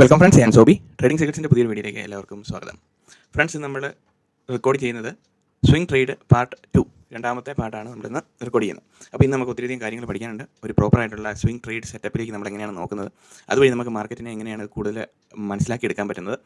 Welcome friends ഞാൻ Sobi trading സെക്രട്സിന്റെ പുതിയൊരു വീഡിയോയിലേക്ക് എല്ലാവർക്കും സ്വാഗതം. ഫ്രണ്ട്സ് നമ്മൾ റെക്കോർഡ് ചെയ്യുന്നത് സ്വിംഗ് ട്രേഡ് പാർട്ട് ടു രണ്ടാമത്തെ പാർട്ടാണ് നമ്മളിന്ന് റെക്കോർഡ് ചെയ്യുന്നത്. അപ്പോൾ ഇന്ന് നമുക്ക് ഒത്തിരിയധികം കാര്യങ്ങൾ പഠിക്കാനുണ്ട്. ഒരു പ്രോപ്പർ ആയിട്ടുള്ള സ്വിംഗ് ട്രേഡ് സെറ്റപ്പിലേക്ക് നമ്മൾ എങ്ങനെയാണ് നോക്കുന്നത്? അതുവഴി നമുക്ക് മാർക്കറ്റിനെ എങ്ങനെയാണ് കൂടുതൽ മനസ്സിലാക്കി എടുക്കാൻ പറ്റുന്നത്?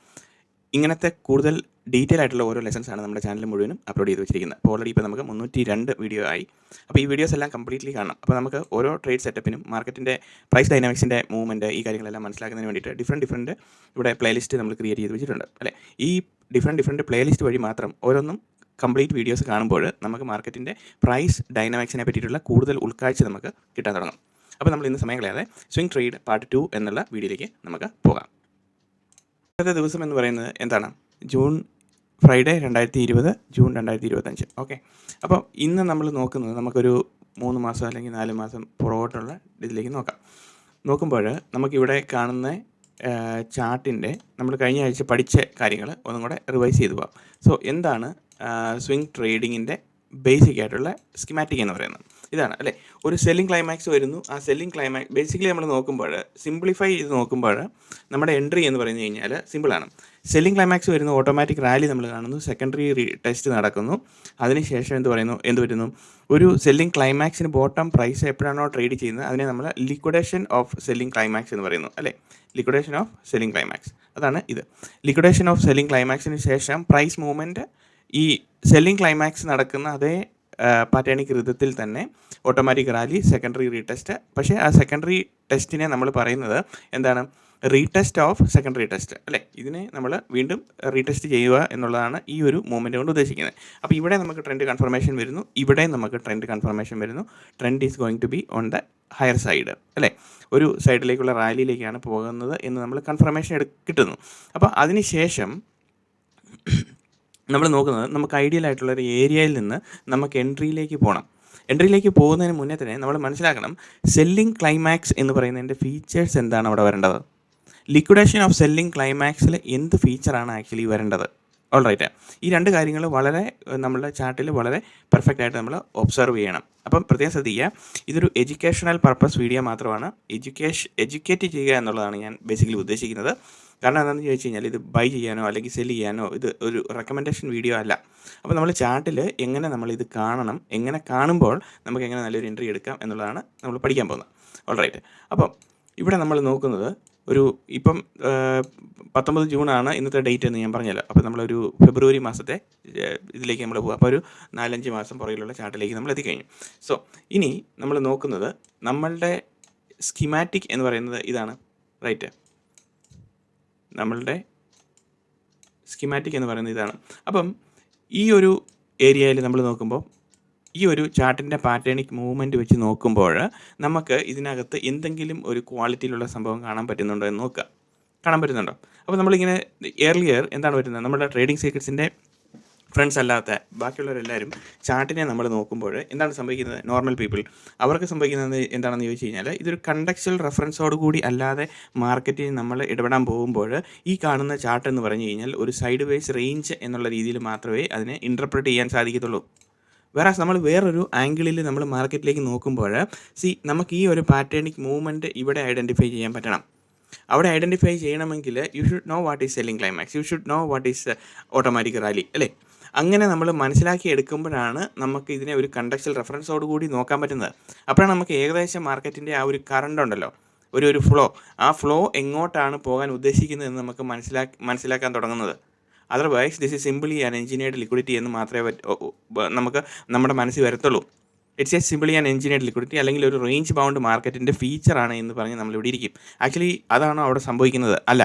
ഇങ്ങനത്തെ കൂടുതൽ ഡീറ്റെയിൽ ആയിട്ടുള്ള ഓരോ ലെസൺസ് ആണ് നമ്മുടെ ചാനൽ മുഴുവനും അപ്ലോഡ് ചെയ്ത് വെച്ചിരിക്കുന്നത്. അപ്പോൾ ഓൾറെഡി ഇപ്പോൾ നമുക്ക് മുന്നൂറ്റി രണ്ട് വീഡിയോ ആയി. അപ്പോൾ ഈ വീഡിയോസ് എല്ലാം കംപ്ലീറ്റ്ലി കാണണം. അപ്പോൾ നമുക്ക് ഓരോ ട്രേഡ് സെറ്റപ്പിനും മാർക്കറ്റിന്റെ പ്രൈസ് ഡൈനാമിക്സിന്റെ മൂവ്മെന്റ് ഈ കാര്യങ്ങളെല്ലാം മനസ്സിലാക്കുന്നതിന് വേണ്ടിയിട്ട് ഡിഫറെന്റ് ഡിഫറെന്റ് ഇവിടെ പ്ലേലിസ്റ്റ് നമ്മൾ ക്രിയേറ്റ് ചെയ്ത് വെച്ചിട്ടുണ്ട്. അല്ലേ? ഈ ഡിഫറെന്റ് ഡിഫറെന്റ് പ്ലേലിസ്റ്റ് വഴി മാത്രം ഓരോന്നും കംപ്ലീറ്റ് വീഡിയോസ് കാണുമ്പോൾ നമുക്ക് മാർക്കറ്റിന്റെ പ്രൈസ് ഡൈനാമിക്സിനെ പറ്റിയിട്ടുള്ള കൂടുതൽ ഉൾക്കാഴ്ച നമുക്ക് കിട്ടാൻ തുടങ്ങും. അപ്പോൾ നമ്മൾ ഇന്ന് സമയം കളയാതെ സ്വിംഗ് ട്രേഡ് പാർട്ട് ടു എന്നുള്ള വീഡിയോയിലേക്ക് നമുക്ക് പോകാം. ഇന്നത്തെ ദിവസം എന്ന് പറയുന്നത് എന്താണ്? ജൂൺ ഫ്രൈഡേ രണ്ടായിരത്തി ഇരുപത് ജൂൺ രണ്ടായിരത്തി ഇരുപത്തഞ്ച് ഓക്കെ. അപ്പോൾ ഇന്ന് നമ്മൾ നോക്കുന്നത് നമുക്കൊരു മൂന്ന് മാസം അല്ലെങ്കിൽ നാല് മാസം പുറകോട്ടുള്ള ഇതിലേക്ക് നോക്കാം. നോക്കുമ്പോൾ നമുക്കിവിടെ കാണുന്ന ചാർട്ടിന്റെ നമ്മൾ കഴിഞ്ഞ ആഴ്ച പഠിച്ച കാര്യങ്ങൾ ഒന്നും കൂടെ റിവൈസ് ചെയ്തു പോകാം സോ എന്താണ് സ്വിംഗ് ട്രേഡിങ്ങിന്റെ ബേസിക് ആയിട്ടുള്ള സ്കിമാറ്റിക് എന്ന് പറയുന്നത്? ഇതാണ് അല്ലേ? ഒരു സെല്ലിംഗ് ക്ലൈമാക്സ് വരുന്നു. ആ സെല്ലിംഗ് ക്ലൈമാക്സ് ബേസിക്കലി നമ്മൾ നോക്കുമ്പോൾ സിംപ്ലിഫൈ ചെയ്ത് നോക്കുമ്പോൾ നമ്മുടെ എൻട്രി എന്ന് പറഞ്ഞു കഴിഞ്ഞാൽ സിമ്പിളാണ് സെല്ലിംഗ് ക്ലൈമാക്സ് വരുന്നു ഓട്ടോമാറ്റിക് റാലി നമ്മൾ കാണുന്നു സെക്കൻഡറി ടെസ്റ്റ് നടക്കുന്നു. അതിനുശേഷം എന്ത് പറയുന്നു? എന്ത് വരുന്നു ഒരു സെല്ലിംഗ് ക്ലൈമാക്സിന് ബോട്ടം പ്രൈസ് എപ്പോഴാണോ ട്രേഡ് ചെയ്യുന്നത് അതിനെ നമ്മൾ ലിക്വിഡേഷൻ ഓഫ് സെല്ലിംഗ് ക്ലൈമാക്സ് എന്ന് പറയുന്നു അല്ലേ? ലിക്വിഡേഷൻ ഓഫ് സെല്ലിംഗ് ക്ലൈമാക്സ് അതാണ് ഇത്. ലിക്വിഡേഷൻ ഓഫ് സെല്ലിംഗ് ക്ലൈമാക്സിന് ശേഷം പ്രൈസ് മൂവ്മെന്റ് ഈ സെല്ലിംഗ് ക്ലൈമാക്സ് നടക്കുന്ന അതേ പാറ്റേണിക് ഋതത്തിൽ തന്നെ ഓട്ടോമാറ്റിക് റാലി സെക്കൻഡറി റീടെസ്റ്റ് പക്ഷേ ആ സെക്കൻഡറി ടെസ്റ്റിനെ നമ്മൾ പറയുന്നത് എന്താണ്? റീടെസ്റ്റ് ഓഫ് സെക്കൻഡറി ടെസ്റ്റ് അല്ലേ? ഇതിനെ നമ്മൾ വീണ്ടും റീടെസ്റ്റ് ചെയ്യുക എന്നുള്ളതാണ് ഈ ഒരു മൂവ്മെന്റ് കൊണ്ട് ഉദ്ദേശിക്കുന്നത്. അപ്പോൾ ഇവിടെ നമുക്ക് ട്രെൻഡ് കൺഫർമേഷൻ വരുന്നു. ഇവിടെ നമുക്ക് ട്രെൻഡ് കൺഫർമേഷൻ വരുന്നു. Trend is going to be on the higher side അല്ലേ? ഒരു സൈഡിലേക്കുള്ള റാലിയിലേക്കാണ് പോകുന്നത് എന്ന് നമ്മൾ കൺഫർമേഷൻ എടു കിട്ടുന്നു. അപ്പോൾ അതിനുശേഷം നമ്മൾ നോക്കുന്നത് നമുക്ക് ഐഡിയൽ ആയിട്ടുള്ള ഒരു ഏരിയയിൽ നിന്ന് നമുക്ക് എൻട്രിയിലേക്ക് പോകണം എൻട്രിയിലേക്ക് പോകുന്നതിന് മുന്നേ തന്നെ നമ്മൾ മനസ്സിലാക്കണം സെല്ലിംഗ് ക്ലൈമാക്സ് എന്ന് പറയുന്നതിന്റെ ഫീച്ചേഴ്സ് എന്താണ് അവിടെ വരേണ്ടത്? ലിക്വിഡേഷൻ ഓഫ് സെല്ലിംഗ് ക്ലൈമാക്സിൽ എന്ത് ഫീച്ചറാണ് ആക്ച്വലി വരേണ്ടത്? ഓൾ റൈറ്റ് ഈ രണ്ട് കാര്യങ്ങൾ വളരെ നമ്മളുടെ ചാർട്ടിൽ വളരെ പെർഫെക്റ്റ് ആയിട്ട് നമ്മൾ ഒബ്സർവ് ചെയ്യണം. അപ്പം പ്രത്യേകം ശ്രദ്ധിക്കുക ഇതൊരു എഡ്യൂക്കേഷണൽ പർപ്പസ് വീഡിയോ മാത്രമാണ്. എഡ്യൂക്കേഷൻ എഡ്യൂക്കേറ്റ് ചെയ്യുക എന്നുള്ളതാണ് ഞാൻ ബേസിക്കലി ഉദ്ദേശിക്കുന്നത്. കാരണം എന്താണെന്ന് ചോദിച്ചു കഴിഞ്ഞാൽ ഇത് ബൈ ചെയ്യാനോ അല്ലെങ്കിൽ സെൽ ചെയ്യാനോ ഇത് ഒരു റെക്കമെൻഡേഷൻ വീഡിയോ അല്ല. അപ്പോൾ നമ്മൾ ചാർട്ടിൽ എങ്ങനെ നമ്മൾ ഇത് കാണണം എങ്ങനെ കാണുമ്പോൾ നമുക്ക് എങ്ങനെ നല്ലൊരു എൻട്രി എടുക്കാം എന്നുള്ളതാണ് നമ്മൾ പഠിക്കാൻ പോകുന്നത്. ഓൾറൈറ്റ് അപ്പം ഇവിടെ നമ്മൾ നോക്കുന്നത് ഒരു ഇപ്പം പത്തൊമ്പത് ജൂണാണ് ഇന്നത്തെ ഡേറ്റ് എന്ന് ഞാൻ പറഞ്ഞല്ലോ. അപ്പോൾ നമ്മളൊരു ഫെബ്രുവരി മാസത്തെ ഇതിലേക്ക് നമ്മൾ പോകും അപ്പോൾ ഒരു നാലഞ്ച് മാസം പുറകിലുള്ള ചാർട്ടിലേക്ക് നമ്മൾ എത്തിക്കഴിഞ്ഞു. സോ ഇനി നമ്മൾ നോക്കുന്നത് നമ്മളുടെ സ്കിമാറ്റിക് എന്ന് പറയുന്നത് ഇതാണ്. റൈറ്റ് നമ്മളുടെ സ്കിമാറ്റിക് എന്ന് പറയുന്നത് ഇതാണ്. അപ്പം ഈ ഒരു ഏരിയയിൽ നമ്മൾ നോക്കുമ്പോൾ ഈ ഒരു ചാർട്ടിന്റെ പാറ്റേണിക് മൂവ്മെന്റ് വെച്ച് നോക്കുമ്പോൾ നമുക്ക് ഇതിനകത്ത് എന്തെങ്കിലും ഒരു ക്വാളിറ്റിയിലുള്ള സംഭവം കാണാൻ പറ്റുന്നുണ്ടോ എന്ന് നോക്കുക. കാണാൻ പറ്റുന്നുണ്ടോ? അപ്പോൾ നമ്മളിങ്ങനെ എയർലിയർ എന്താണ് വരുന്നത്? നമ്മുടെ ട്രേഡിംഗ് സീക്രട്സിന്റെ ഫ്രണ്ട്സ് അല്ലാത്ത ബാക്കിയുള്ളവരെല്ലാവരും ചാർട്ടിനെ നമ്മൾ നോക്കുമ്പോൾ എന്താണ് സംഭവിക്കുന്നത്? നോർമൽ പീപ്പിൾ അവർക്ക് സംഭവിക്കുന്നത് എന്താണെന്ന് ചോദിച്ചു കഴിഞ്ഞാൽ ഇതൊരു കണ്ടക്ച്വൽ റെഫറൻസോട് കൂടി അല്ലാതെ മാർക്കറ്റിൽ നമ്മൾ ഇടപെടാൻ പോകുമ്പോൾ ഈ കാണുന്ന ചാർട്ട് എന്ന് പറഞ്ഞു കഴിഞ്ഞാൽ ഒരു സൈഡ് വൈസ് റേഞ്ച് എന്നുള്ള രീതിയിൽ മാത്രമേ അതിനെ ഇന്റർപ്രറ്റ് ചെയ്യാൻ സാധിക്കത്തുള്ളൂ. വേറെ നമ്മൾ വേറൊരു ആംഗിളിൽ നമ്മൾ മാർക്കറ്റിലേക്ക് നോക്കുമ്പോൾ സി നമുക്ക് ഈ ഒരു പാറ്റേണിക് മൂവ്മെന്റ് ഇവിടെ ഐഡന്റിഫൈ ചെയ്യാൻ പറ്റണം. അവിടെ ഐഡന്റിഫൈ ചെയ്യണമെങ്കിൽ you should know what is selling climax you should know what is automatic rally അല്ലേ? അങ്ങനെ നമ്മൾ മനസ്സിലാക്കി എടുക്കുമ്പോഴാണ് നമുക്ക് ഇതിനെ ഒരു കണ്ടക്ച്വൽ റെഫറൻസോട് കൂടി നോക്കാൻ പറ്റുന്നത്. അപ്പോഴാണ് നമുക്ക് ഏകദേശം മാർക്കറ്റിന്റെ ആ ഒരു കറണ്ട് ഉണ്ടല്ലോ ഒരു ഒരു ഫ്ലോ ആ ഫ്ലോ എങ്ങോട്ടാണ് പോകാൻ ഉദ്ദേശിക്കുന്നതെന്ന് നമുക്ക് മനസ്സിലാക്കി മനസ്സിലാക്കാൻ തുടങ്ങുന്നത്. Otherwise this is simply an engineered liquidity എന്ന് മാത്രമേ നമുക്ക് നമ്മുടെ മനസ്സിൽ വരത്തുള്ളൂ. It's a simply an engineered liquidity അല്ലെങ്കിൽ ഒരു റേഞ്ച് ബൗണ്ട് മാർക്കറ്റിന്റെ ഫീച്ചറാണ് എന്ന് പറഞ്ഞ് നമ്മൾ ഇവിടെ ഇരിക്കും. ആക്ച്വലി അതാണ് അവിടെ സംഭവിക്കുന്നത്. അല്ല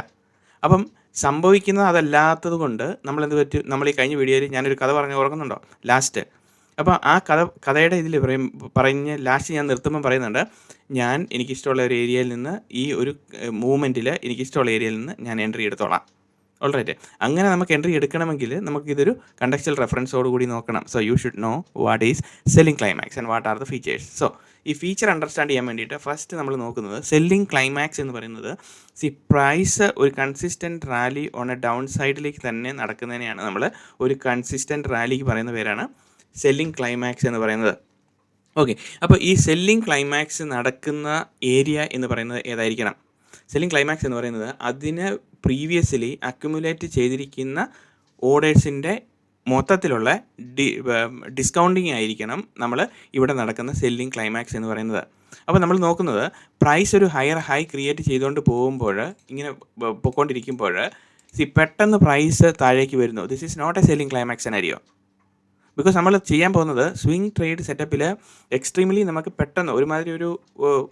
അപ്പം സംഭവിക്കുന്നത് അതല്ലാത്തത് കൊണ്ട് നമ്മളെന്ത് പറ്റും? നമ്മൾ ഈ കഴിഞ്ഞ വീഡിയോയിൽ ഞാനൊരു കഥ പറഞ്ഞ് ഓർക്കുന്നുണ്ടോ? ലാസ്റ്റ് അപ്പോൾ ആ കഥ കഥയുടെ ഇതിൽ പറയും പറഞ്ഞ് ലാസ്റ്റ് ഞാൻ നിർത്തുമ്പോൾ പറയുന്നുണ്ട് ഞാൻ എനിക്കിഷ്ടമുള്ള ഒരു ഏരിയയിൽ നിന്ന് ഈ ഒരു മൂവ്മെന്റിൽ എനിക്കിഷ്ടമുള്ള ഏരിയയിൽ നിന്ന് ഞാൻ എൻട്രി എടുത്തോളാം. ഓൾറൈറ്റ് അങ്ങനെ നമുക്ക് എൻട്രി എടുക്കണമെങ്കിൽ നമുക്ക് ഇതൊരു കണ്ടക്ച്വൽ റെഫറൻസോട് കൂടി നോക്കണം. So you should know what is selling climax and what are the features so ഈ ഫീച്ചർ അണ്ടർസ്റ്റാൻഡ് ചെയ്യാൻ വേണ്ടിയിട്ട് ഫസ്റ്റ് നമ്മൾ നോക്കുന്നത് സെല്ലിംഗ് ക്ലൈമാക്സ് എന്ന് പറയുന്നത് സി പ്രൈസ് ഒരു consistent rally on a down സൈഡിലേക്ക് തന്നെ നടക്കുന്നതിനെയാണ് നമ്മൾ ഒരു കൺസിസ്റ്റന്റ് റാലിക്ക് പറയുന്ന പേരാണ് സെല്ലിംഗ് ക്ലൈമാക്സ് എന്ന് പറയുന്നത്. ഓക്കെ അപ്പോൾ ഈ സെല്ലിംഗ് ക്ലൈമാക്സ് നടക്കുന്ന ഏരിയ എന്ന് പറയുന്നത് ഏതായിരിക്കണം? സെല്ലിംഗ് ക്ലൈമാക്സ് എന്ന് പറയുന്നത് അതിന് പ്രീവിയസ്ലി അക്യുമുലേറ്റ് ചെയ്തിരിക്കുന്ന ഓർഡേഴ്സിന്റെ മൊത്തത്തിലുള്ള ഡി ഡിസ്കൗണ്ടിങ് ആയിരിക്കണം നമ്മൾ ഇവിടെ നടക്കുന്ന സെല്ലിംഗ് ക്ലൈമാക്സ് എന്ന് പറയുന്നത്. അപ്പോൾ നമ്മൾ നോക്കുന്നത് പ്രൈസ് ഒരു ഹയർ ഹൈ ക്രിയേറ്റ് ചെയ്തുകൊണ്ട് പോകുമ്പോൾ ഇങ്ങനെ പോയിക്കൊണ്ടിരിക്കുമ്പോൾ സി പെട്ടെന്ന് പ്രൈസ് താഴേക്ക് വരുന്നു. This is not a selling climax scenario because നമ്മൾ ചെയ്യാൻ പോകുന്നത് സ്വിംഗ് ട്രേഡ് സെറ്റപ്പിൽ എക്സ്ട്രീംലി നമുക്ക് പെട്ടെന്ന് ഒരുമാതിരി ഒരു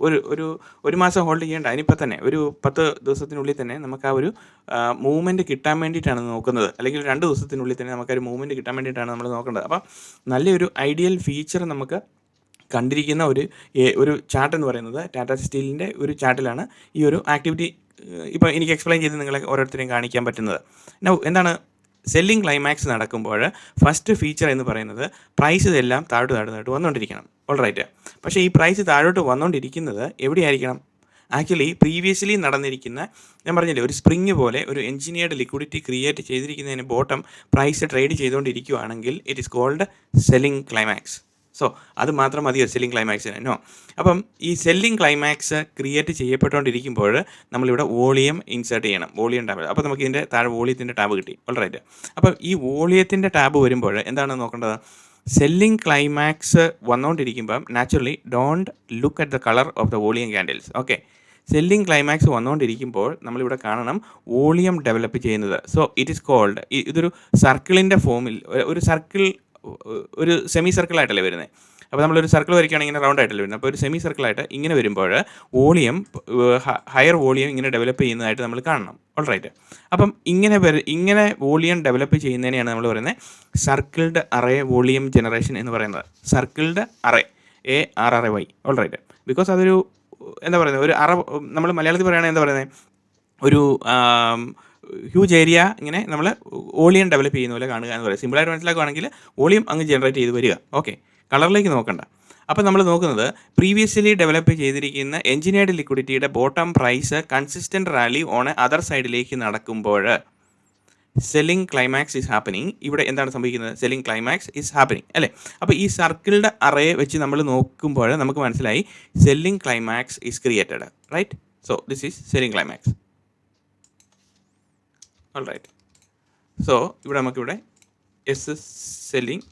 ഒരു ഒരു ഒരു മാസം ഹോൾഡ് ചെയ്യേണ്ട. അതിനിപ്പോൾ തന്നെ ഒരു പത്ത് ദിവസത്തിനുള്ളിൽ തന്നെ നമുക്ക് ആ ഒരു മൂവ്മെന്റ് കിട്ടാൻ വേണ്ടിയിട്ടാണ് നോക്കുന്നത്. അല്ലെങ്കിൽ രണ്ട് ദിവസത്തിനുള്ളിൽ തന്നെ നമുക്ക് ഒരു മൂവ്മെന്റ് കിട്ടാൻ വേണ്ടിയിട്ടാണ് നമ്മൾ നോക്കേണ്ടത്. അപ്പം നല്ലൊരു ഐഡിയൽ ഫീച്ചർ നമുക്ക് കണ്ടിരിക്കുന്ന ഒരു ഒരു ചാർട്ട് എന്ന് പറയുന്നത് ടാറ്റാ സ്റ്റീലിന്റെ ഒരു ചാർട്ടിലാണ് ഈ ഒരു ആക്ടിവിറ്റി ഇപ്പോൾ എനിക്ക് എക്സ്പ്ലെയിൻ ചെയ്ത് നിങ്ങളെ ഓരോരുത്തരെയും കാണിക്കാൻ പറ്റുന്നത്. എന്താണ് സെല്ലിംഗ് ക്ലൈമാക്സ് നടക്കുമ്പോൾ ഫസ്റ്റ് ഫീച്ചർ എന്ന് പറയുന്നത് പ്രൈസ് ഇതെല്ലാം താഴോട്ട് താഴോട്ട് വന്നുകൊണ്ടിരിക്കണം ഓൾറൈറ്റ് പക്ഷേ ഈ പ്രൈസ് താഴോട്ട് വന്നുകൊണ്ടിരിക്കുന്നത് എവിടെയായിരിക്കണം? ആക്ച്വലി പ്രീവിയസ്ലി നടന്നിരിക്കുന്ന ഞാൻ പറഞ്ഞില്ലേ ഒരു സ്പ്രിങ് പോലെ ഒരു എഞ്ചിനീയർഡ് ലിക്വിഡിറ്റി ക്രിയേറ്റ് ചെയ്തിരിക്കുന്നതിന് bottom price trade ചെയ്തുകൊണ്ടിരിക്കുകയാണെങ്കിൽ it is called selling climax so അത് മാത്രം മതിയോ സെല്ലിംഗ് ക്ലൈമാക്സിന് നോ. അപ്പം ഈ സെല്ലിംഗ് ക്ലൈമാക്സ് ക്രിയേറ്റ് ചെയ്യപ്പെട്ടുകൊണ്ടിരിക്കുമ്പോൾ നമ്മളിവിടെ വോളിയം ഇൻസേർട്ട് ചെയ്യണം. വോളിയം ടാബ് അപ്പോൾ നമുക്ക് ഇതിന്റെ താഴെ വോളിയത്തിന്റെ ടാബ് കിട്ടി. ഓൾറൈറ്റ് അപ്പം ഈ വോളിയത്തിന്റെ ടാബ് വരുമ്പോൾ എന്താണ് നോക്കേണ്ടത്? Selling climax വന്നുകൊണ്ടിരിക്കുമ്പം naturally don't look at the colour of the volume candles okay selling climax വന്നുകൊണ്ടിരിക്കുമ്പോൾ നമ്മളിവിടെ കാണണം വോളിയം ഡെവലപ്പ് ചെയ്യുന്നത്. സോ ഇറ്റ് ഈസ് കോൾഡ് ഇതൊരു സർക്കിളിന്റെ ഫോമിൽ ഒരു സർക്കിൾ ഒരു സെമി സർക്കിൾ ആയിട്ടല്ലേ വരുന്നത് അപ്പോൾ നമ്മളൊരു സർക്കിൾ വരയ്ക്കുകയാണെങ്കിൽ ഇങ്ങനെ റൗണ്ട് ആയിട്ടല്ലേ വരുന്നത് അപ്പോൾ ഒരു സെമി സർക്കിളായിട്ട് ഇങ്ങനെ വരുമ്പോൾ വോളിയം ഹയർ വോളിയം ഇങ്ങനെ ഡെവലപ്പ് ചെയ്യുന്നതായിട്ട് നമ്മൾ കാണണം. ഓൾറൈറ്റ് അപ്പം ഇങ്ങനെ ഇങ്ങനെ വോളിയം ഡെവലപ്പ് ചെയ്യുന്നതിനെയാണ് നമ്മൾ പറയുന്നത് സർക്കിൾഡ് അറേ വോളിയം ജനറേഷൻ എന്ന് പറയുന്നത്. Circled array A R R A Y alright because അതൊരു എന്താ പറയുന്നത്? ഒരു അറ നമ്മൾ മലയാളത്തിൽ പറയുകയാണെങ്കിൽ എന്താ പറയുന്നത്? ഒരു ഹ്യൂജ് ഏരിയ ഇങ്ങനെ നമ്മൾ ഓളിയം ഡെവലപ്പ് ചെയ്യുന്ന പോലെ കാണുക എന്ന് പറയുക സിമ്പിളായിട്ട് മനസ്സിലാക്കുകയാണെങ്കിൽ ഓളിയം അങ്ങ് ജനറേറ്റ് ചെയ്ത് വരിക. ഓക്കെ കളറിലേക്ക് നോക്കണ്ട. അപ്പോൾ നമ്മൾ നോക്കുന്നത് പ്രീവിയസ്ലി ഡെവലപ്പ് ചെയ്തിരിക്കുന്ന engineered ലിക്വിഡിറ്റിയുടെ bottom price consistent rally on other സൈഡിലേക്ക് നടക്കുമ്പോൾ സെല്ലിംഗ് ക്ലൈമാക്സ് ഈസ് ഹാപ്പനിങ് ഇവിടെ എന്താണ് സംഭവിക്കുന്നത്? സെല്ലിംഗ് ക്ലൈമാക്സ് ഈസ് ഹാപ്പനിങ് അല്ലേ? അപ്പോൾ ഈ സർക്കിളുടെ അറയെ വെച്ച് നമ്മൾ നോക്കുമ്പോൾ നമുക്ക് മനസ്സിലായി selling climax is created right so this is selling climax all right so ഇവിടെ നമുക്കിവിടെ S S selling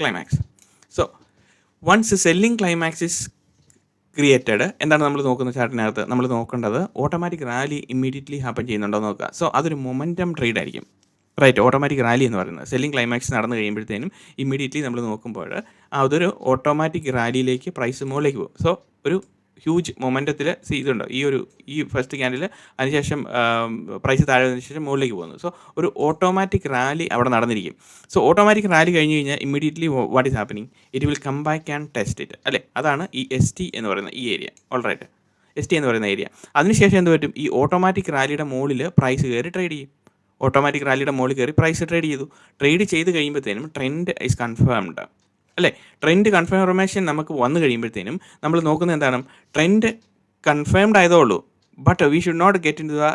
climax so once selling climax is created എന്താണ് നമ്മൾ നോക്കുന്ന ചാർട്ടിനകത്ത്? നമ്മൾ നോക്കേണ്ടത് ഓട്ടോമാറ്റിക് റാലി ഇമ്മീഡിയറ്റ്ലി ഹാപ്പൻ ചെയ്യുന്നുണ്ടോ നോക്കുക. സോ അതൊരു മൊമെന്റം ട്രേഡ് ആയിരിക്കും. റൈറ്റ് ഓട്ടോമാറ്റിക് റാലി എന്ന് പറയുന്നത്. സെല്ലിംഗ് ക്ലൈമാക്സ് നടന്നു കഴിയുമ്പോഴത്തേനും ഇമ്മീഡിയറ്റ്ലി നമ്മൾ നോക്കുമ്പോൾ അതൊരു ഓട്ടോമാറ്റിക് റാലിയിലേക്ക് പ്രൈസ് മുകളിലേക്ക് പോകും. സോ ഒരു ഹ്യൂജ് മൊമെന്റത്തിൽ സീ ഇതുണ്ട്? ഈ ഒരു ഈ ഫസ്റ്റ് ക്യാൻഡിൽ അതിനുശേഷം പ്രൈസ് താഴെ വന്നതിന് ശേഷം മുകളിലേക്ക് പോകുന്നു. സോ ഒരു ഓട്ടോമാറ്റിക് റാലി അവിടെ നടന്നിരിക്കും. സോ ഓട്ടോമാറ്റിക് റാലി കഴിഞ്ഞ് കഴിഞ്ഞാൽ immediately what is happening it will come back and test it അല്ലേ? അതാണ് ഈ എസ് ടി എന്ന് പറയുന്ന ഈ ഏരിയ ഓൾറൈറ്റ് എസ് ടി എന്ന് പറയുന്ന ഏരിയ അതിനുശേഷം എന്ത് പറ്റും? ഈ ഓട്ടോമാറ്റിക് റാലിയുടെ മുകളിൽ പ്രൈസ് കയറി ട്രേഡ് ചെയ്യും. ഓട്ടോമാറ്റിക് റാലിയുടെ മുകളിൽ കയറി പ്രൈസ് ട്രേഡ് ചെയ്തു. ട്രേഡ് ചെയ്ത് കഴിയുമ്പോഴത്തേനും ട്രെൻഡ് ഈസ് കൺഫേംഡ് അല്ലേ? ട്രെൻഡ് കൺഫർമേഷൻ നമുക്ക് വന്നു കഴിയുമ്പോഴത്തേനും നമ്മൾ നോക്കുന്നത് എന്താണ്? ട്രെൻഡ് കൺഫേംഡ് ആയതേ ഉള്ളൂ. But we should not get into the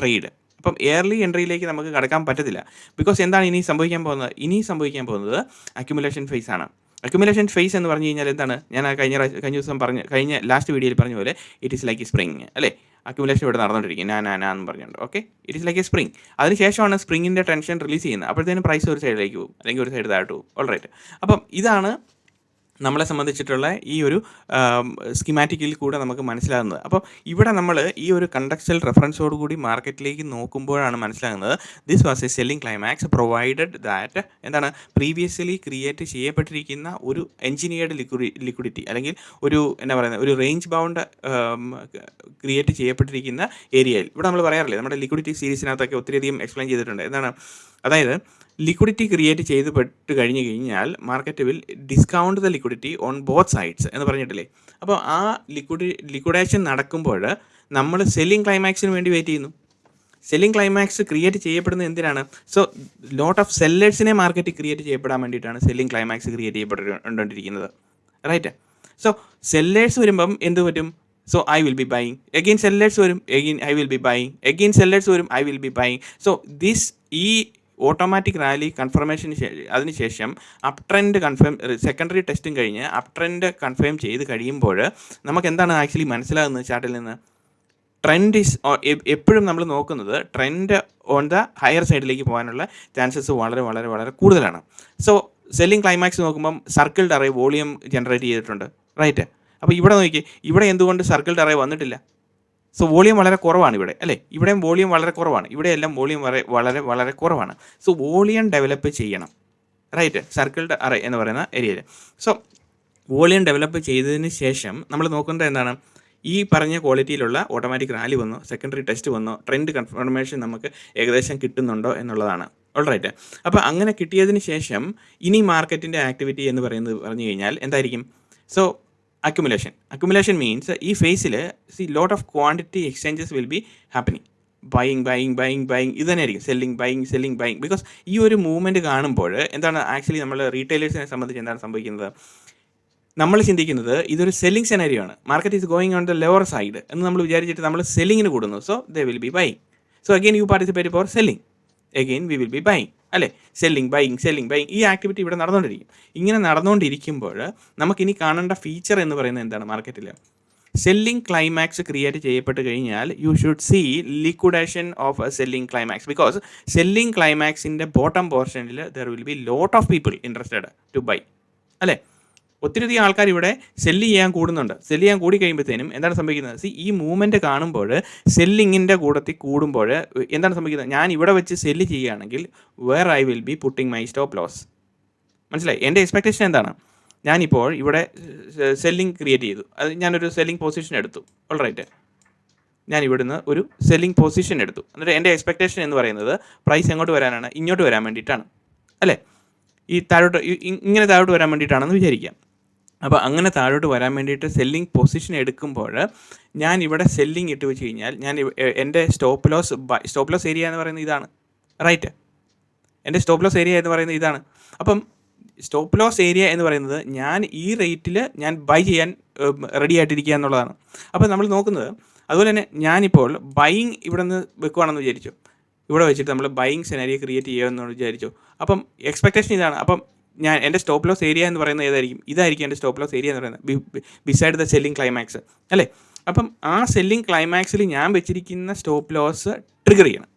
trade അപ്പം എയർലി എൻട്രിയിലേക്ക് നമുക്ക് കടക്കാൻ പറ്റത്തില്ല. ബിക്കോസ് എന്താണ് ഇനി സംഭവിക്കാൻ പോകുന്നത്? ഇനി സംഭവിക്കാൻ പോകുന്നത് അക്യുമുലേഷൻ ഫേസ് ആണ്. അക്യുമുലേഷൻ ഫേസ് എന്ന് പറഞ്ഞു കഴിഞ്ഞാൽ എന്താണ്? ഞാൻ കഴിഞ്ഞ കഴിഞ്ഞ ദിവസം പറഞ്ഞ കഴിഞ്ഞ ലാസ്റ്റ് വീഡിയോയിൽ പറഞ്ഞ പോലെ ഇറ്റ് ഈസ് ലൈക്ക് സ്പ്രിങ് അല്ലേ? അക്യുമുലേഷൻ ഇവിടെ നടന്നുകൊണ്ടിരിക്കും ഞാൻ ഞാൻ എന്ന് പറഞ്ഞുകൊണ്ട്. Okay it is like a spring അതിനുശേഷമാണ് സ്പ്രിങ്ങിന്റെ ടെൻഷൻ റിലീസ് ചെയ്യുന്നത്. അപ്പോഴത്തേനും പ്രൈസ് ഒരു സൈഡിലേക്ക് പോകും. അല്ലെങ്കിൽ ഒരു സൈഡ് താഴോട്ട് പോകും. ഓൾറൈറ്റ് അപ്പം ഇതാണ് നമ്മളെ സംബന്ധിച്ചിട്ടുള്ള ഈ ഒരു സ്കിമാറ്റിക്കിൽ കൂടെ നമുക്ക് മനസ്സിലാകുന്നത്. അപ്പോൾ ഇവിടെ നമ്മൾ ഈ ഒരു കണ്ടക്ച്വൽ റെഫറൻസോട് കൂടി മാർക്കറ്റിലേക്ക് നോക്കുമ്പോഴാണ് മനസ്സിലാകുന്നത്. This was a selling climax provided that എന്താണ് പ്രീവിയസ്ലി ക്രിയേറ്റ് ചെയ്യപ്പെട്ടിരിക്കുന്ന ഒരു എഞ്ചിനീയർഡ് ലിക്വിഡി ലിക്വിഡിറ്റി അല്ലെങ്കിൽ ഒരു എന്താ പറയുന്നത് ഒരു റേഞ്ച് ബൗണ്ട് ക്രിയേറ്റ് ചെയ്യപ്പെട്ടിരിക്കുന്ന ഏരിയയിൽ ഇവിടെ നമ്മൾ പറയാറില്ലേ നമ്മുടെ ലിക്വിഡിറ്റി സീരീസിനകത്തൊക്കെ ഒത്തിരിയധികം എക്സ്പ്ലെയിൻ ചെയ്തിട്ടുണ്ട്. എന്താണ് അതായത് ലിക്വിഡിറ്റി ക്രിയേറ്റ് ചെയ്ത് പെട്ട് കഴിഞ്ഞ് കഴിഞ്ഞാൽ market will discount the liquidity on both sides എന്ന് പറഞ്ഞിട്ടില്ലേ? അപ്പോൾ ആ ലിക്വിഡി ലിക്വിഡേഷൻ നടക്കുമ്പോൾ നമ്മൾ സെല്ലിംഗ് ക്ലൈമാക്സിന് വേണ്ടി വെയിറ്റ് ചെയ്യുന്നു. സെല്ലിംഗ് ക്ലൈമാക്സ് ക്രിയേറ്റ് ചെയ്യപ്പെടുന്നത് എന്തിനാണ്? സോ ലോട്ട് ഓഫ് സെല്ലേഴ്സിനെ മാർക്കറ്റ് ക്രിയേറ്റ് ചെയ്യപ്പെടാൻ വേണ്ടിയിട്ടാണ് സെല്ലിംഗ് ക്ലൈമാക്സ് ക്രിയേറ്റ് ചെയ്യപ്പെട്ടുകൊണ്ടിരിക്കുന്നത് റൈറ്റ് സോ സെല്ലേഴ്സ് വരുമ്പം എന്ത് പറ്റും? So I will be buying again sellers വരും. Again I will be buying again sellers വരും. I will be buying so this ഈ ഓട്ടോമാറ്റിക് റാലി കൺഫർമേഷന് ശേഷം അതിനുശേഷം അപ് ട്രെൻഡ് കൺഫേം സെക്കൻഡറി ടെസ്റ്റും കഴിഞ്ഞ് അപ് ട്രെൻഡ് കൺഫേം ചെയ്ത് കഴിയുമ്പോൾ നമുക്ക് എന്താണ് ആക്ച്വലി മനസ്സിലാകുന്നത് ചാർട്ടിൽ നിന്ന്? ട്രെൻഡ് ഇസ് എപ്പോഴും നമ്മൾ നോക്കുന്നത് ട്രെൻഡ് ഓൺ ദ ഹയർ സൈഡിലേക്ക് പോകാനുള്ള ചാൻസസ് വളരെ വളരെ വളരെ കൂടുതലാണ്. സോ സെല്ലിംഗ് ക്ലൈമാക്സ് നോക്കുമ്പം സർക്കിൾ അറേ വോളിയം ജനറേറ്റ് ചെയ്തിട്ടുണ്ട്. റൈറ്റ്? അപ്പോൾ ഇവിടെ നോക്കി ഇവിടെ എന്തുകൊണ്ട് സർക്കിൾ അറേ വന്നിട്ടില്ല? സോ വോളിയം വളരെ കുറവാണ് ഇവിടെ അല്ലേ? ഇവിടെയും വോളിയം വളരെ കുറവാണ്. ഇവിടെയെല്ലാം വോളിയം വളരെ വളരെ വളരെ കുറവാണ്. സോ വോളിയം ഡെവലപ്പ് ചെയ്യണം. റൈറ്റ് സർക്കിൾഡ് അറേ എന്ന് പറയുന്ന ഏരിയയിൽ സോ വോളിയം ഡെവലപ്പ് ചെയ്തതിന് ശേഷം നമ്മൾ നോക്കുന്നത് എന്താണ്? ഈ പറഞ്ഞ ക്വാളിറ്റിയിലുള്ള ഓട്ടോമാറ്റിക് റാലി വന്നു സെക്കൻഡറി ടെസ്റ്റ് വന്നു ട്രെൻഡ് കൺഫർമേഷൻ നമുക്ക് ഏകദേശം കിട്ടുന്നുണ്ടോ എന്നുള്ളതാണ്. ഓൾറൈറ്റ് അപ്പോൾ അങ്ങനെ കിട്ടിയതിന് ശേഷം ഇനി മാർക്കറ്റിന്റെ ആക്ടിവിറ്റി എന്ന് പറയുന്നത് പറഞ്ഞു കഴിഞ്ഞാൽ എന്തായിരിക്കും? സോ അക്യുമുലേഷൻ അക്യുമുലേഷൻ മീൻസ് ഈ ഫേസിൽ see lot of quantity exchanges will be happening buying buying buying buying ഇത് തന്നെയായിരിക്കും. Selling buying selling buying because ഈ ഒരു മൂവ്മെന്റ് കാണുമ്പോൾ എന്താണ് ആക്ച്വലി നമ്മൾ റീറ്റെയിലേഴ്സിനെ സംബന്ധിച്ച് എന്താണ് സംഭവിക്കുന്നത്? നമ്മൾ ചിന്തിക്കുന്നത് ഇതൊരു സെല്ലിംഗ് സെനാരിയോ ആണ്. Market is going on the lower side എന്ന് നമ്മൾ വിചാരിച്ചിട്ട് നമ്മൾ സെല്ലിങ്ങിന് കൂടുന്നു. So they will be buying so again you participate for selling again we will be buying അല്ലേ? സെല്ലിംഗ് ബൈയിങ് സെല്ലിംഗ് ബൈയിങ് ഈ ആക്ടിവിറ്റി ഇവിടെ നടന്നുകൊണ്ടിരിക്കും ഇങ്ങനെ നടന്നുകൊണ്ടിരിക്കുമ്പോൾ നമുക്കിനി കാണേണ്ട ഫീച്ചർ എന്ന് പറയുന്നത് എന്താണ് മാർക്കറ്റിൽ സെല്ലിംഗ് ക്ലൈമാക്സ് ക്രിയേറ്റ് ചെയ്യപ്പെട്ട് കഴിഞ്ഞാൽ you should see liquidation of selling climax because selling ക്ലൈമാക്സിന്റെ bottom പോർഷനിൽ there will be lot of people interested to buy അല്ലേ? ഒത്തിരി അധികം ആൾക്കാർ ഇവിടെ സെല്ല് ചെയ്യാൻ കൂടുന്നുണ്ട്. സെല്ല് ചെയ്യാൻ കൂടി കഴിയുമ്പോഴത്തേനും എന്താണ് സംഭവിക്കുന്നത്? സി ഈ മൂവ്മെന്റ് കാണുമ്പോൾ സെല്ലിങ്ങിന്റെ കൂടത്തിൽ കൂടുമ്പോൾ എന്താണ് സംഭവിക്കുന്നത്? ഞാൻ ഇവിടെ വെച്ച് സെല്ല് ചെയ്യുകയാണെങ്കിൽ where I will be putting my stop loss മനസ്സിലായി? എന്റെ എക്സ്പെക്റ്റേഷൻ എന്താണ്? ഞാനിപ്പോൾ ഇവിടെ സെല്ലിംഗ് ക്രിയേറ്റ് ചെയ്തു. അത് ഞാനൊരു സെല്ലിംഗ് പൊസിഷൻ എടുത്തു. ഓൾറൈറ്റ് ഞാൻ ഇവിടുന്ന് ഒരു സെല്ലിംഗ് പൊസിഷൻ എടുത്തു. എന്നിട്ട് എന്റെ എക്സ്പെക്റ്റേഷൻ എന്ന് പറയുന്നത് പ്രൈസ് എങ്ങോട്ട് വരാനാണ്? ഇങ്ങോട്ട് വരാൻ വേണ്ടിയിട്ടാണ്. അല്ലേ? ഈ താഴോട്ട് ഇങ്ങനെ താഴോട്ട് വരാൻ വേണ്ടിയിട്ടാണെന്ന് വിചാരിക്കാം. അപ്പോൾ അങ്ങനെ താഴോട്ട് വരാൻ വേണ്ടിയിട്ട് സെല്ലിംഗ് പൊസിഷൻ എടുക്കുമ്പോൾ ഞാൻ ഇവിടെ സെല്ലിംഗ് ഇട്ട് വെച്ച് കഴിഞ്ഞാൽ ഞാൻ എന്റെ stop loss stop loss area എന്ന് പറയുന്നത് ഇതാണ്. റൈറ്റ് എന്റെ സ്റ്റോപ്പ് ലോസ് ഏരിയ എന്ന് പറയുന്നത് ഇതാണ്. അപ്പം സ്റ്റോപ്പ് ലോസ് ഏരിയ എന്ന് പറയുന്നത് ഞാൻ ഈ റേറ്റിൽ ഞാൻ ബൈ ചെയ്യാൻ റെഡി ആയിട്ടിരിക്കുക എന്നുള്ളതാണ്. അപ്പോൾ നമ്മൾ നോക്കുന്നത് അതുപോലെ തന്നെ ഞാനിപ്പോൾ ബൈയിങ് ഇവിടെ നിന്ന് വെക്കുവാണെന്ന് വിചാരിച്ചു. ഇവിടെ വെച്ചിട്ട് നമ്മൾ ബൈയിങ് സെനാരിയ ക്രിയേറ്റ് ചെയ്യുമെന്ന് വിചാരിച്ചു. അപ്പം എക്സ്പെക്റ്റേഷൻ ഇതാണ്. അപ്പം ഞാൻ എന്റെ സ്റ്റോപ്പ് ലോസ് ഏരിയ എന്ന് പറയുന്നത് ഏതായിരിക്കും? ഇതായിരിക്കും എന്റെ സ്റ്റോപ്പ് ലോസ് ഏരിയ എന്ന് പറയുന്നത്. ബിസൈഡ് ദ സെല്ലിംഗ് ക്ലൈമാക്സ് അല്ലേ? അപ്പം ആ സെല്ലിംഗ് ക്ലൈമാക്സിൽ ഞാൻ വെച്ചിരിക്കുന്ന സ്റ്റോപ്പ് ലോസ് ട്രിഗർ ചെയ്യണം.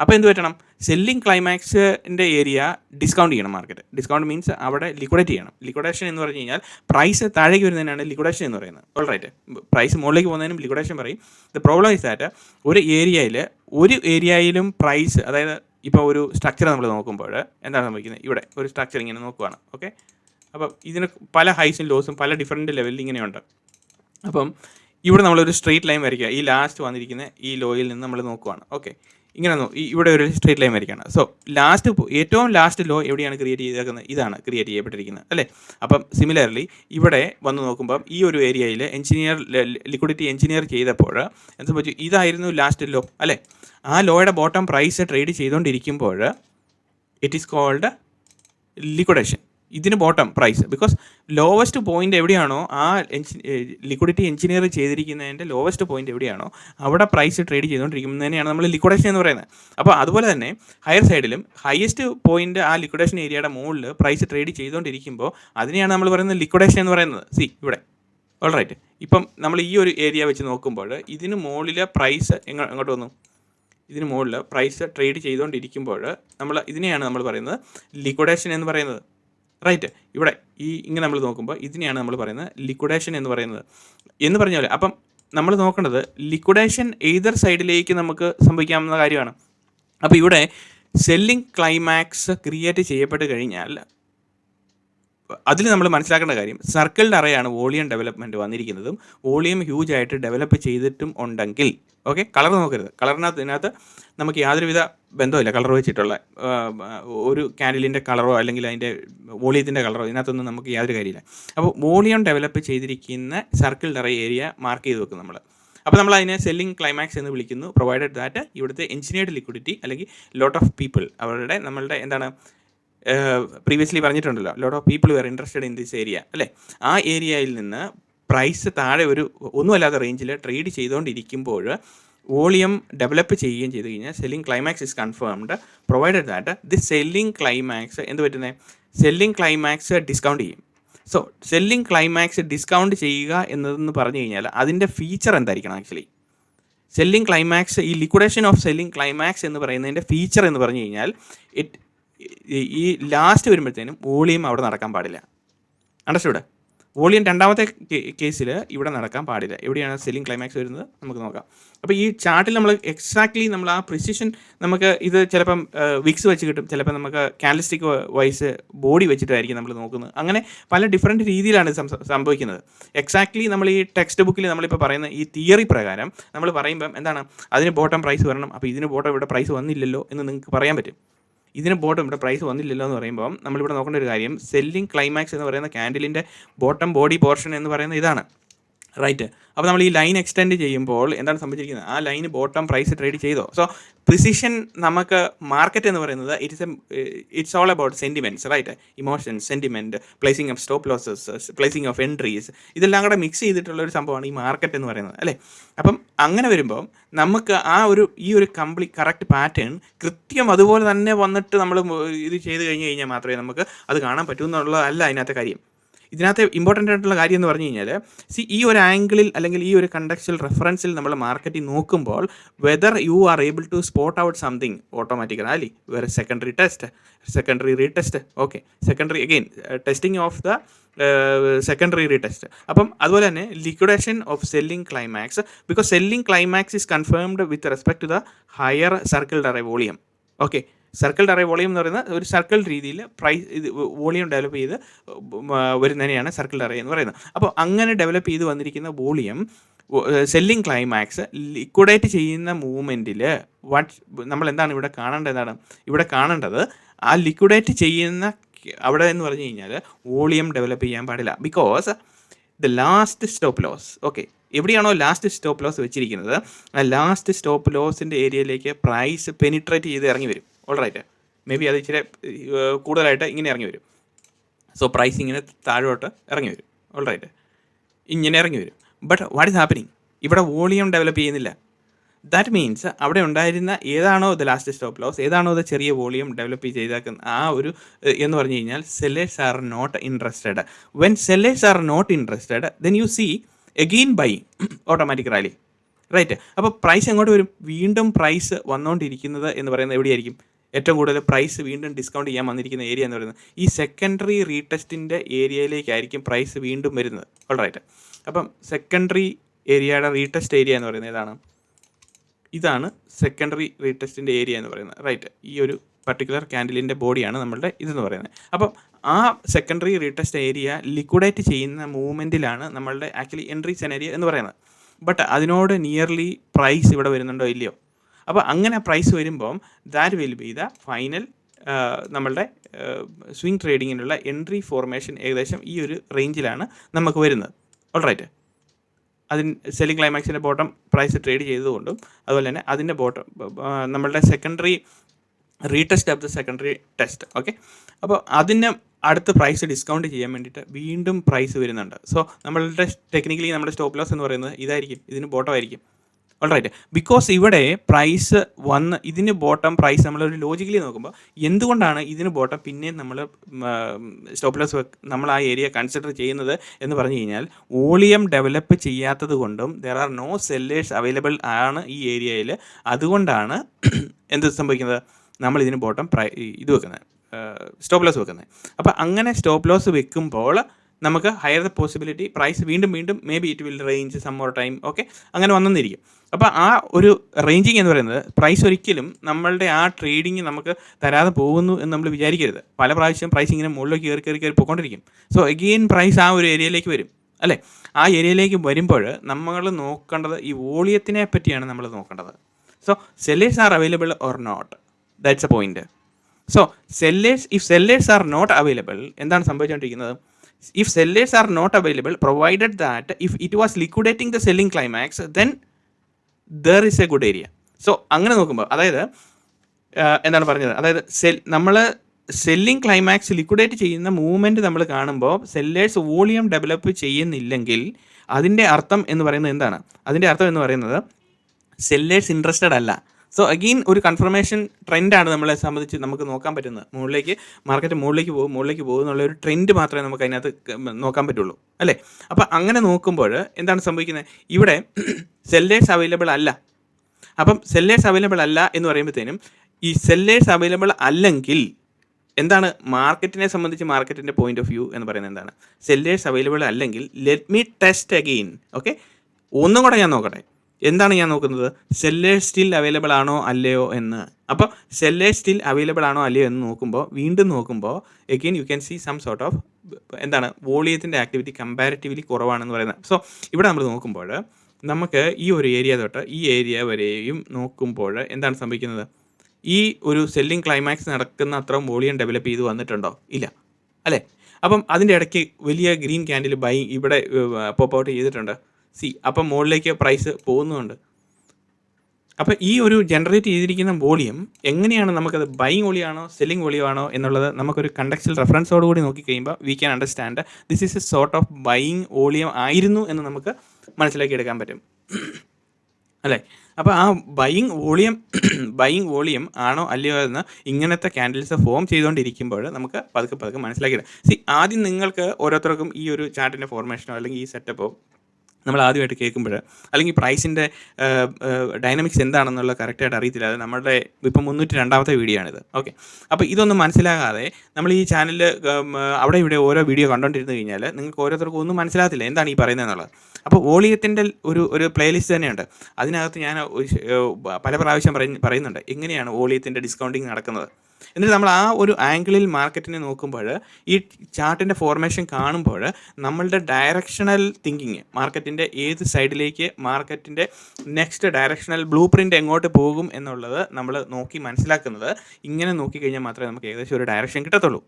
അപ്പോൾ എന്ത് പറ്റണം? സെല്ലിംഗ് ക്ലൈമാക്സിന്റെ ഏരിയ ഡിസ്കൗണ്ട് ചെയ്യണം മാർക്കറ്റ് ഡിസ്കൗണ്ട് മീൻസ് അവിടെ ലിക്വിഡേറ്റ് ചെയ്യണം. ലിക്വിഡേഷൻ എന്ന് പറഞ്ഞു കഴിഞ്ഞാൽ പ്രൈസ് താഴേക്ക് വരുന്നതിനാണ് ലിക്വിഡേഷൻ എന്ന് പറയുന്നത്. ഓൾ റൈറ്റ് പ്രൈസ് മുകളിലേക്ക് പോകുന്നതിനും ലിക്വിഡേഷൻ പറയും. ദ പ്രോബ്ലം ഇസ് ദാറ്റ് ഒരു ഏരിയയിൽ ഒരു ഏരിയയിലും പ്രൈസ് അതായത് ഇപ്പോൾ ഒരു സ്ട്രക്ചർ നമ്മൾ നോക്കുമ്പോൾ എന്താണ് സംഭവിക്കുന്നത് ഇവിടെ ഒരു സ്ട്രക്ചർ ഇങ്ങനെ നോക്കുവാണ്. ഓക്കെ അപ്പം ഇതിന് പല ഹൈസും ലോസും പല ഡിഫറെന്റ് ലെവലിൽ ഇങ്ങനെയുണ്ട്. അപ്പം ഇവിടെ നമ്മളൊരു സ്ട്രെയിറ്റ് ലൈൻ വരയ്ക്കുക. ഈ ലാസ്റ്റ് വന്നിരിക്കുന്ന ഈ ലോയിൽ നിന്ന് നമ്മൾ നോക്കുവാണ്. ഓക്കെ ഇങ്ങനെ ഇവിടെ ഒരു സ്ട്രേറ്റ് ലൈൻ വരയ്ക്കുകയാണ്. സോ ലാസ്റ്റ് ഏറ്റവും ലാസ്റ്റ് ലോ എവിടെയാണ് ക്രിയേറ്റ് ചെയ്തേക്കുന്നത്? ഇതാണ് ക്രിയേറ്റ് ചെയ്യപ്പെട്ടിരിക്കുന്നത് അല്ലേ? അപ്പം സിമിലർലി ഇവിടെ വന്ന് നോക്കുമ്പം ഈ ഒരു ഏരിയയിൽ എഞ്ചിനീയർ ലിക്വിഡിറ്റി എഞ്ചിനീയർ ചെയ്തപ്പോൾ എന്ത് സംഭവിച്ചു? ഇതായിരുന്നു ലാസ്റ്റ് ലോ അല്ലേ? ആ ലോയുടെ ബോട്ടം പ്രൈസ് ട്രേഡ് ചെയ്തുകൊണ്ടിരിക്കുമ്പോൾ ഇറ്റ് ഈസ് കോൾഡ് ലിക്വിഡേഷൻ ഇതിന് bottom price because lowest point എവിടെയാണോ ആ ലിക്വിഡിറ്റി എഞ്ചിനീയർ ചെയ്തിരിക്കുന്നതിന്റെ ലോവസ്റ്റ് പോയിന്റ് എവിടെയാണോ അവിടെ പ്രൈസ് ട്രേഡ് ചെയ്തുകൊണ്ടിരിക്കുന്നതിനെയാണ് നമ്മൾ ലിക്വിഡേഷൻ എന്ന് പറയുന്നത്. അപ്പോൾ അതുപോലെ തന്നെ ഹയർ സൈഡിലും ഹയസ്റ്റ് പോയിന്റ് ആ ലിക്വിഡേഷൻ ഏരിയയുടെ മുകളിൽ പ്രൈസ് ട്രേഡ് ചെയ്തുകൊണ്ടിരിക്കുമ്പോൾ അതിനെയാണ് നമ്മൾ പറയുന്നത് ലിക്വിഡേഷൻ എന്ന് പറയുന്നത്. സി ഇവിടെ. ഓൾ റൈറ്റ് ഇപ്പം നമ്മൾ ഈ ഒരു ഏരിയ വെച്ച് നോക്കുമ്പോൾ ഇതിന് മുകളിലെ പ്രൈസ് എങ്ങോ എങ്ങോട്ട് വന്നു? ഇതിന് മുകളിൽ പ്രൈസ് ട്രേഡ് ചെയ്തുകൊണ്ടിരിക്കുമ്പോൾ നമ്മൾ ഇതിനെയാണ് നമ്മൾ പറയുന്നത് ലിക്വിഡേഷൻ എന്ന് പറയുന്നത്. റൈറ്റ് ഇവിടെ ഈ ഇങ്ങനെ നമ്മൾ നോക്കുമ്പോൾ ഇതിനെയാണ് നമ്മൾ പറയുന്നത് ലിക്വിഡേഷൻ എന്ന് പറയുന്നത്. എന്ന് പറഞ്ഞ പോലെ അപ്പം നമ്മൾ നോക്കേണ്ടത് ലിക്വിഡേഷൻ ഏതർ സൈഡിലേക്ക് നമുക്ക് സംഭവിക്കാവുന്ന കാര്യമാണ്. അപ്പോൾ ഇവിടെ സെല്ലിംഗ് ക്ലൈമാക്സ് ക്രിയേറ്റ് ചെയ്യപ്പെട്ട് കഴിഞ്ഞാൽ അതിൽ നമ്മൾ മനസ്സിലാക്കേണ്ട കാര്യം സർക്കിളിന്റെ അറയാണ് വോളിയം ഡെവലപ്മെന്റ് വന്നിരിക്കുന്നതും വോളിയം ഹ്യൂജ് ആയിട്ട് ഡെവലപ്പ് ചെയ്തിട്ടും ഉണ്ടെങ്കിൽ ഓക്കെ കളർ നോക്കരുത്. കളറിനകത്ത് ഇതിനകത്ത് നമുക്ക് യാതൊരുവിധ ബന്ധമില്ല കളർ വെച്ചിട്ടുള്ള ഒരു കാൻഡിലിന്റെ കളറോ അല്ലെങ്കിൽ അതിന്റെ വോളിയത്തിന്റെ കളറോ ഇതിനകത്തൊന്നും നമുക്ക് യാതൊരു കാര്യമില്ല. അപ്പോൾ വോളിയം ഡെവലപ്പ് ചെയ്തിരിക്കുന്ന സർക്കിൾ അറ ഏരിയ മാർക്ക് ചെയ്ത് വെക്കും നമ്മൾ. അപ്പോൾ നമ്മൾ അതിനെ സെല്ലിംഗ് ക്ലൈമാക്സ് എന്ന് വിളിക്കുന്നു. പ്രൊവൈഡഡ് ദാറ്റ് ഇവിടുത്തെ എഞ്ചിനീയർഡ് ലിക്വിഡിറ്റി അല്ലെങ്കിൽ ലോട്ട് ഓഫ് പീപ്പിൾ അവരുടെ നമ്മളുടെ എന്താണ് പ്രീവിയസ്ലി പറഞ്ഞിട്ടുണ്ടല്ലോ lot of people were interested in this area അല്ലേ? ആ ഏരിയയിൽ നിന്ന് പ്രൈസ് താഴെ ഒരു ഒന്നുമല്ലാത്ത റേഞ്ചിൽ ട്രേഡ് ചെയ്തുകൊണ്ടിരിക്കുമ്പോൾ വോളിയം ഡെവലപ്പ് ചെയ്യുകയും ചെയ്തു കഴിഞ്ഞാൽ selling climax is confirmed provided that the selling climax എന്ത് പറ്റുന്നത് സെല്ലിംഗ് ക്ലൈമാക്സ് ഡിസ്കൗണ്ട് ചെയ്യും. സോ സെല്ലിംഗ് ക്ലൈമാക്സ് ഡിസ്കൗണ്ട് ചെയ്യുക എന്നതെന്ന് പറഞ്ഞു കഴിഞ്ഞാൽ അതിന്റെ ഫീച്ചർ എന്തായിരിക്കണം ആക്ച്വലി സെല്ലിംഗ് ക്ലൈമാക്സ് ഈ ലിക്വിഡേഷൻ ഓഫ് സെല്ലിംഗ് ക്ലൈമാക്സ് എന്ന് പറയുന്നതിന്റെ ഫീച്ചർ എന്ന് പറഞ്ഞു കഴിഞ്ഞാൽ ഇറ്റ് ഈ ലാസ്റ്റ് വരുമ്പോഴത്തേനും വോളിയം അവിടെ നടക്കാൻ പാടില്ല. അണ്ടർസ്റ്റുഡ് വോളിയം രണ്ടാമത്തെ കേസിൽ ഇവിടെ നടക്കാൻ പാടില്ല. എവിടെയാണ് സെല്ലിംഗ് ക്ലൈമാക്സ് വരുന്നത്? നമുക്ക് നോക്കാം. അപ്പോൾ ഈ ചാർട്ടിൽ നമ്മൾ എക്സാക്ട്ലി നമ്മൾ ആ പ്രിസിഷൻ നമുക്ക് ഇത് ചിലപ്പം വിക്സ് വെച്ച് കിട്ടും. ചിലപ്പം നമുക്ക് കാൻഡിസ്റ്റിക് വൈസ് ബോഡി വെച്ചിട്ടായിരിക്കും നമ്മൾ നോക്കുന്നത്. അങ്ങനെ പല ഡിഫറെന്റ് രീതിയിലാണ് സംഭവിക്കുന്നത്. എക്സാക്ട്ലി നമ്മൾ ഈ ടെക്സ്റ്റ് ബുക്കിൽ നമ്മളിപ്പോൾ പറയുന്ന ഈ തിയറി പ്രകാരം നമ്മൾ പറയുമ്പം എന്താണ്? അതിന് ബോട്ടം പ്രൈസ് വരണം. അപ്പോൾ ഇതിന് ബോട്ടം ഇവിടെ പ്രൈസ് വന്നില്ലല്ലോ എന്ന് നിങ്ങൾക്ക് പറയാൻ പറ്റും. ഇതിന് ബോട്ടം ഇവിടെ പ്രൈസ് വന്നില്ലല്ലോ എന്ന് പറയുമ്പോൾ നമ്മളിവിടെ നോക്കേണ്ട ഒരു കാര്യം സെല്ലിംഗ് ക്ലൈമാക്സ് എന്ന് പറയുന്ന ക്യാൻഡിലിന്റെ ബോട്ടം ബോഡി പോർഷൻ എന്ന് പറയുന്ന ഇതാണ്. റൈറ്റ് അപ്പോൾ നമ്മൾ ഈ ലൈൻ എക്സ്റ്റെൻഡ് ചെയ്യുമ്പോൾ എന്താണ് സംഭവിച്ചിരിക്കുന്നത്? ആ ലൈൻ ബോട്ടം പ്രൈസ് ട്രേഡ് ചെയ്തോ? സോ പ്രിസിഷൻ നമുക്ക് മാർക്കറ്റ് എന്ന് പറയുന്നത് it's a it's all about sentiments right emotions sentiment placing of stop losses placing of entries ഇതെല്ലാം കൂടെ മിക്സ് ചെയ്തിട്ടുള്ള ഒരു സംഭവമാണ് ഈ മാർക്കറ്റ് എന്ന് പറയുന്നത് അല്ലേ? അപ്പം അങ്ങനെ വരുമ്പോൾ നമുക്ക് ആ ഒരു ഈ ഒരു കംപ്ലീറ്റ് കറക്റ്റ് പാറ്റേൺ കൃത്യം അതുപോലെ തന്നെ വന്നിട്ട് നമ്മൾ ഇത് ചെയ്ത് കഴിഞ്ഞ് കഴിഞ്ഞാൽ മാത്രമേ നമുക്ക് അത് കാണാൻ പറ്റൂ എന്നുള്ളതല്ല അതിനകത്തെ കാര്യം. ഇതിനകത്ത് ഇമ്പോർട്ടന്റ് ആയിട്ടുള്ള കാര്യം എന്ന് പറഞ്ഞു കഴിഞ്ഞാൽ സി ഈ ഒരു ആംഗിളിൽ അല്ലെങ്കിൽ ഈ ഒരു കണ്ടക്ച്വൽ റെഫറൻസിൽ നമ്മൾ മാർക്കറ്റിൽ നോക്കുമ്പോൾ whether you are able to spot out something automatically വേറെ secondary test secondary retest okay secondary again testing of the secondary retest അപ്പം അതുപോലെ തന്നെ liquidation of selling climax because selling climax is confirmed with respect to the higher circle array volume okay circle array volume എന്ന് പറയുന്നത് ഒരു circle രീതിയിൽ price ഇത് volume develop ചെയ്ത് വരുന്നതിനെയാണ് circle array എന്ന് പറയുന്നത്. അപ്പോൾ അങ്ങനെ ഡെവലപ്പ് ചെയ്ത് വന്നിരിക്കുന്ന വോളിയം സെല്ലിംഗ് ക്ലൈമാക്സ് ലിക്വിഡേറ്റ് ചെയ്യുന്ന മൂവ്മെന്റിൽ വാട്ട് നമ്മൾ എന്താണ് ഇവിടെ കാണേണ്ടത് എന്താണ് ഇവിടെ കാണേണ്ടത് ആ ലിക്വിഡേറ്റ് ചെയ്യുന്ന അവിടെ എന്ന് പറഞ്ഞു കഴിഞ്ഞാൽ വോളിയം ഡെവലപ്പ് ചെയ്യാൻ പാടില്ല. Because the last stop loss okay എവിടെയാണോ ലാസ്റ്റ് സ്റ്റോപ്പ് ലോസ് വെച്ചിരിക്കുന്നത് ആ ലാസ്റ്റ് സ്റ്റോപ്പ് ലോസിന്റെ ഏരിയയിലേക്ക് പ്രൈസ് പെനിട്രേറ്റ് ചെയ്ത് ഇറങ്ങി വരും. ഓൾ റൈറ്റ് മേ ബി അത് ഇച്ചിരി കൂടുതലായിട്ട് ഇങ്ങനെ ഇറങ്ങി വരും. സോ പ്രൈസ് ഇങ്ങനെ താഴോട്ട് ഇറങ്ങി വരും. ഓൾ റൈറ്റ് ഇങ്ങനെ ഇറങ്ങി വരും. ബട്ട് വാട്ട് ഇസ് ഹാപ്പനിങ് ഇവിടെ വോളിയം ഡെവലപ്പ് ചെയ്യുന്നില്ല. ദാറ്റ് മീൻസ് അവിടെ ഉണ്ടായിരുന്ന ഏതാണോ ദ ലാസ്റ്റ് സ്റ്റോപ്പ് ലോസ് ഏതാണോ ദ ചെറിയ വോളിയം ഡെവലപ്പ് ചെയ്തേക്കുന്ന ആ ഒരു എന്ന് പറഞ്ഞു കഴിഞ്ഞാൽ sellers are not interested when sellers are not interested then you see again buy automatic rally right അപ്പോൾ പ്രൈസ് എങ്ങോട്ട് വരും? വീണ്ടും പ്രൈസ് വന്നുകൊണ്ടിരിക്കുന്നത് എന്ന് പറയുന്നത് എവിടെയായിരിക്കും? ഏറ്റവും കൂടുതൽ പ്രൈസ് വീണ്ടും ഡിസ്കൗണ്ട് ചെയ്യാൻ വന്നിരിക്കുന്ന ഏരിയ എന്ന് പറയുന്നത് ഈ സെക്കൻഡറി റീടെസ്റ്റിന്റെ ഏരിയയിലേക്കായിരിക്കും പ്രൈസ് വീണ്ടും വരുന്നത്. ഓൾറൈറ്റ് അപ്പം സെക്കൻഡറി ഏരിയയുടെ റീടെസ്റ്റ് ഏരിയ എന്ന് പറയുന്നത് ഏതാണ്? ഇതാണ് സെക്കൻഡറി റീടെസ്റ്റിന്റെ ഏരിയ എന്ന് പറയുന്നത്. റൈറ്റ് ഈ ഒരു പർട്ടിക്കുലർ ക്യാൻഡിലിന്റെ ബോഡിയാണ് നമ്മളുടെ ഇതെന്ന് പറയുന്നത്. അപ്പം ആ സെക്കൻഡറി റീടെസ്റ്റ് ഏരിയ ലിക്വിഡേറ്റ് ചെയ്യുന്ന മൂവ്മെന്റിലാണ് നമ്മളുടെ ആക്ച്വലി എൻട്രി സെനേരിയ എന്ന് പറയുന്നത്. ബട്ട് അതിനോട് നിയർലി പ്രൈസ് ഇവിടെ വരുന്നുണ്ടോ ഇല്ലയോ? അപ്പോൾ അങ്ങനെ പ്രൈസ് വരുമ്പം that will be the final നമ്മളുടെ സ്വിംഗ് ട്രേഡിങ്ങിനുള്ള എൻട്രി ഫോർമേഷൻ ഏകദേശം ഈ ഒരു റേഞ്ചിലാണ് നമുക്ക് വരുന്നത്. ഓൾറൈറ്റ് അതിന് സെല്ലിംഗ് ക്ലൈമാക്സിന്റെ ബോട്ടം പ്രൈസ് ട്രേഡ് ചെയ്തതുകൊണ്ടും അതുപോലെ തന്നെ അതിന്റെ ബോട്ടം നമ്മളുടെ secondary retest of the secondary test okay അപ്പോൾ അതിന് അടുത്ത പ്രൈസ് ഡിസ്കൗണ്ട് ചെയ്യാൻ വേണ്ടിയിട്ട് വീണ്ടും പ്രൈസ് വരുന്നുണ്ട്. സോ നമ്മളുടെ ടെക്നിക്കലി നമ്മുടെ സ്റ്റോപ്പ് ലോസ് എന്ന് പറയുന്നത് ഇതായിരിക്കും. ഇതിന് ബോട്ടം ആയിരിക്കും. ഓൾറൈറ്റ് ബിക്കോസ് ഇവിടെ പ്രൈസ് വന്ന് ഇതിന് ബോട്ടം പ്രൈസ് നമ്മൾ ഒരു ലോജിക്കലി നോക്കുമ്പോൾ എന്തുകൊണ്ടാണ് ഇതിന് ബോട്ടം പിന്നെ നമ്മൾ സ്റ്റോപ്പ് ലോസ് നമ്മൾ ആ ഏരിയ കൺസിഡർ ചെയ്യുന്നത് എന്ന് പറഞ്ഞു കഴിഞ്ഞാൽ വോളിയം ഡെവലപ്പ് ചെയ്യാത്തത് കൊണ്ടും there are no sellers available ആണ് ഈ ഏരിയയിൽ അതുകൊണ്ടാണ് എന്ത് സംഭവിക്കുന്നത്? നമ്മൾ ഇതിന് ബോട്ടം പ്രൈ ഇത് വെക്കുന്നത് സ്റ്റോപ്പ് ലോസ് വെക്കുന്നത്. അപ്പോൾ അങ്ങനെ സ്റ്റോപ്പ് ലോസ് വെക്കുമ്പോൾ നമുക്ക് ഹയർ ദ പോസിബിലിറ്റി പ്രൈസ് വീണ്ടും വീണ്ടും maybe it will range some more time okay അങ്ങനെ വന്നെന്നിരിക്കും. അപ്പോൾ ആ ഒരു റേഞ്ചിങ് എന്ന് പറയുന്നത് പ്രൈസ് ഒരിക്കലും നമ്മളുടെ ആ ട്രേഡിങ് നമുക്ക് തരാതെ പോകുന്നു എന്ന് നമ്മൾ വിചാരിക്കരുത്. പല പ്രാവശ്യം പ്രൈസ് ഇങ്ങനെ മുകളിലേക്ക് കയറി കയറി കയറി പോയിക്കൊണ്ടിരിക്കും. സോ എഗെയിൻ പ്രൈസ് ആ ഒരു ഏരിയയിലേക്ക് വരും അല്ലേ? ആ ഏരിയയിലേക്ക് വരുമ്പോൾ നമ്മൾ നോക്കേണ്ടത് ഈ വോളിയത്തിനെ പറ്റിയാണ് നമ്മൾ നോക്കേണ്ടത്. So sellers are available or not that's a point so sellers if sellers are not available എന്താണ് സംഭവിച്ചുകൊണ്ടിരിക്കുന്നത്? If sellers are not available provided that if it was liquidating the selling climax then there is a good area so അങ്ങനെ നോക്കുമ്പോൾ അതായത് എന്താണ് പറഞ്ഞത്? അതായത് sell നമ്മൾ selling climax liquidate ചെയ്യുന്ന മൂവ്മെന്റ് നമ്മൾ കാണുമ്പോൾ സെല്ലേഴ്സ് വോളിയം ഡെവലപ്പ് ചെയ്യുന്നില്ലെങ്കിൽ അതിന്റെ അർത്ഥം എന്ന് പറയുന്നത് എന്താണ്? അതിന്റെ അർത്ഥം എന്ന് പറയുന്നത് സെല്ലേഴ്സ് ഇൻട്രസ്റ്റഡ് അല്ല. സോ അഗെയിൻ ഒരു കൺഫർമേഷൻ ട്രെൻഡാണ് നമ്മളെ സംബന്ധിച്ച് നമുക്ക് നോക്കാൻ പറ്റുന്നത്. മുകളിലേക്ക് മാർക്കറ്റ് മുകളിലേക്ക് പോകും മുകളിലേക്ക് പോകും എന്നുള്ള ഒരു ട്രെൻഡ് മാത്രമേ നമുക്ക് അതിനകത്ത് നോക്കാൻ പറ്റുള്ളൂ. അല്ലേ? അപ്പോൾ അങ്ങനെ നോക്കുമ്പോൾ എന്താണ് സംഭവിക്കുന്നത്? ഇവിടെ സെല്ലേഴ്സ് അവൈലബിൾ അല്ല. അപ്പം സെല്ലേഴ്സ് അവൈലബിൾ അല്ല എന്ന് പറയുമ്പോഴത്തേനും ഈ സെല്ലേഴ്സ് അവൈലബിൾ അല്ലെങ്കിൽ എന്താണ് മാർക്കറ്റിനെ സംബന്ധിച്ച് മാർക്കറ്റിന്റെ പോയിന്റ് ഓഫ് വ്യൂ എന്ന് പറയുന്നത് എന്താണ്? സെല്ലേഴ്സ് അവൈലബിൾ അല്ലെങ്കിൽ let me test again okay ഒന്നും കൂടെ ഞാൻ നോക്കട്ടെ. എന്താണ് ഞാൻ നോക്കുന്നത്? സെല്ലേഴ്സ് സ്റ്റിൽ അവൈലബിൾ ആണോ അല്ലയോ എന്ന്. അപ്പോൾ സെല്ലേഴ്സ് സ്റ്റിൽ അവൈലബിൾ ആണോ അല്ലയോ എന്ന് നോക്കുമ്പോൾ വീണ്ടും നോക്കുമ്പോൾ again you can see some sort of എന്താണ് വോളിയത്തിന്റെ ആക്ടിവിറ്റി കമ്പാരിറ്റീവ്ലി കുറവാണെന്ന് പറയുന്നത്. സോ ഇവിടെ നമ്മൾ നോക്കുമ്പോൾ നമുക്ക് ഈ ഒരു ഏരിയ തൊട്ട് ഈ ഏരിയ വരെയും നോക്കുമ്പോൾ എന്താണ് സംഭവിക്കുന്നത്? ഈ ഒരു സെല്ലിംഗ് ക്ലൈമാക്സ് നടക്കുന്ന അത്ര വോളിയം ഡെവലപ്പ് ചെയ്ത് വന്നിട്ടുണ്ടോ? ഇല്ല. അല്ലേ? അപ്പം അതിന്റെ ഇടയ്ക്ക് വലിയ ഗ്രീൻ ക്യാൻഡിൽ ബൈ ഇവിടെ പോപ്പ് ഔട്ട് ചെയ്തിട്ടുണ്ട്. സി അപ്പം മുകളിലേക്ക് പ്രൈസ് പോകുന്നുണ്ട്. അപ്പോൾ ഈ ഒരു ജനറേറ്റ് ചെയ്തിരിക്കുന്ന വോളിയം എങ്ങനെയാണ് നമുക്കത് ബൈങ് വോളിയാണോ സെല്ലിംഗ് വോളിയമാണോ എന്നുള്ളത് നമുക്കൊരു കണ്ടക്സ്റ്റൽ റെഫറൻസോട് കൂടി നോക്കി കഴിയുമ്പോൾ we can understand this is a sort of buying volume ആയിരുന്നു എന്ന് നമുക്ക് മനസ്സിലാക്കി എടുക്കാൻ പറ്റും. അല്ലേ? അപ്പോൾ ആ ബൈയിങ് വോളിയം ബൈയിങ് വോളിയം ആണോ അല്ലയോ എന്ന് ഇങ്ങനത്തെ ക്യാൻഡിൽസ് ഫോം ചെയ്തുകൊണ്ടിരിക്കുമ്പോൾ നമുക്ക് പതുക്കെ പതുക്കെ മനസ്സിലാക്കിയിടാം സി ആദ്യം നിങ്ങൾക്ക് ഓരോരുത്തർക്കും ഈ ഒരു ചാർട്ടിന്റെ ഫോർമേഷനോ അല്ലെങ്കിൽ ഈ സെറ്റപ്പോ നമ്മൾ ആദ്യമായിട്ട് കേൾക്കുമ്പോൾ അല്ലെങ്കിൽ പ്രൈസിന്റെ ഡൈനാമിക്സ് എന്താണെന്നുള്ള കറക്റ്റായിട്ട് അറിയത്തില്ല. അത് നമ്മുടെ ഇപ്പം മുന്നൂറ്റി രണ്ടാമത്തെ വീഡിയോ ആണിത്. ഓക്കെ. അപ്പോൾ ഇതൊന്നും മനസ്സിലാകാതെ നമ്മൾ ഈ ചാനലിൽ അവിടെ ഇവിടെ ഓരോ വീഡിയോ കണ്ടുകൊണ്ടിരുന്നു കഴിഞ്ഞാൽ നിങ്ങൾക്ക് ഓരോരുത്തർക്കും ഒന്നും മനസ്സിലാകത്തില്ല എന്താണ് ഈ പറയുന്നത് എന്നുള്ളത്. അപ്പോൾ വോളിയത്തിന്റെ ഒരു ഒരു പ്ലേലിസ്റ്റ് തന്നെയുണ്ട്. അതിനകത്ത് ഞാൻ പല പ്രാവശ്യം പറയുന്നുണ്ട് എങ്ങനെയാണ് വോളിയത്തിന്റെ ഡിസ്കൗണ്ടിങ് നടക്കുന്നത്. എന്നിട്ട് നമ്മൾ ആ ഒരു ആംഗിളിൽ മാർക്കറ്റിനെ നോക്കുമ്പോൾ ഈ ചാർട്ടിന്റെ ഫോർമേഷൻ കാണുമ്പോൾ നമ്മളുടെ ഡയറക്ഷണൽ തിങ്കിങ് മാർക്കറ്റിന്റെ ഏത് സൈഡിലേക്ക് മാർക്കറ്റിന്റെ നെക്സ്റ്റ് ഡയറക്ഷണൽ ബ്ലൂ പ്രിന്റ് എങ്ങോട്ട് പോകും എന്നുള്ളത് നമ്മൾ നോക്കി മനസ്സിലാക്കുന്നത്. ഇങ്ങനെ നോക്കിക്കഴിഞ്ഞാൽ മാത്രമേ നമുക്ക് ഏകദേശം ഒരു ഡയറക്ഷൻ കിട്ടത്തുള്ളൂ.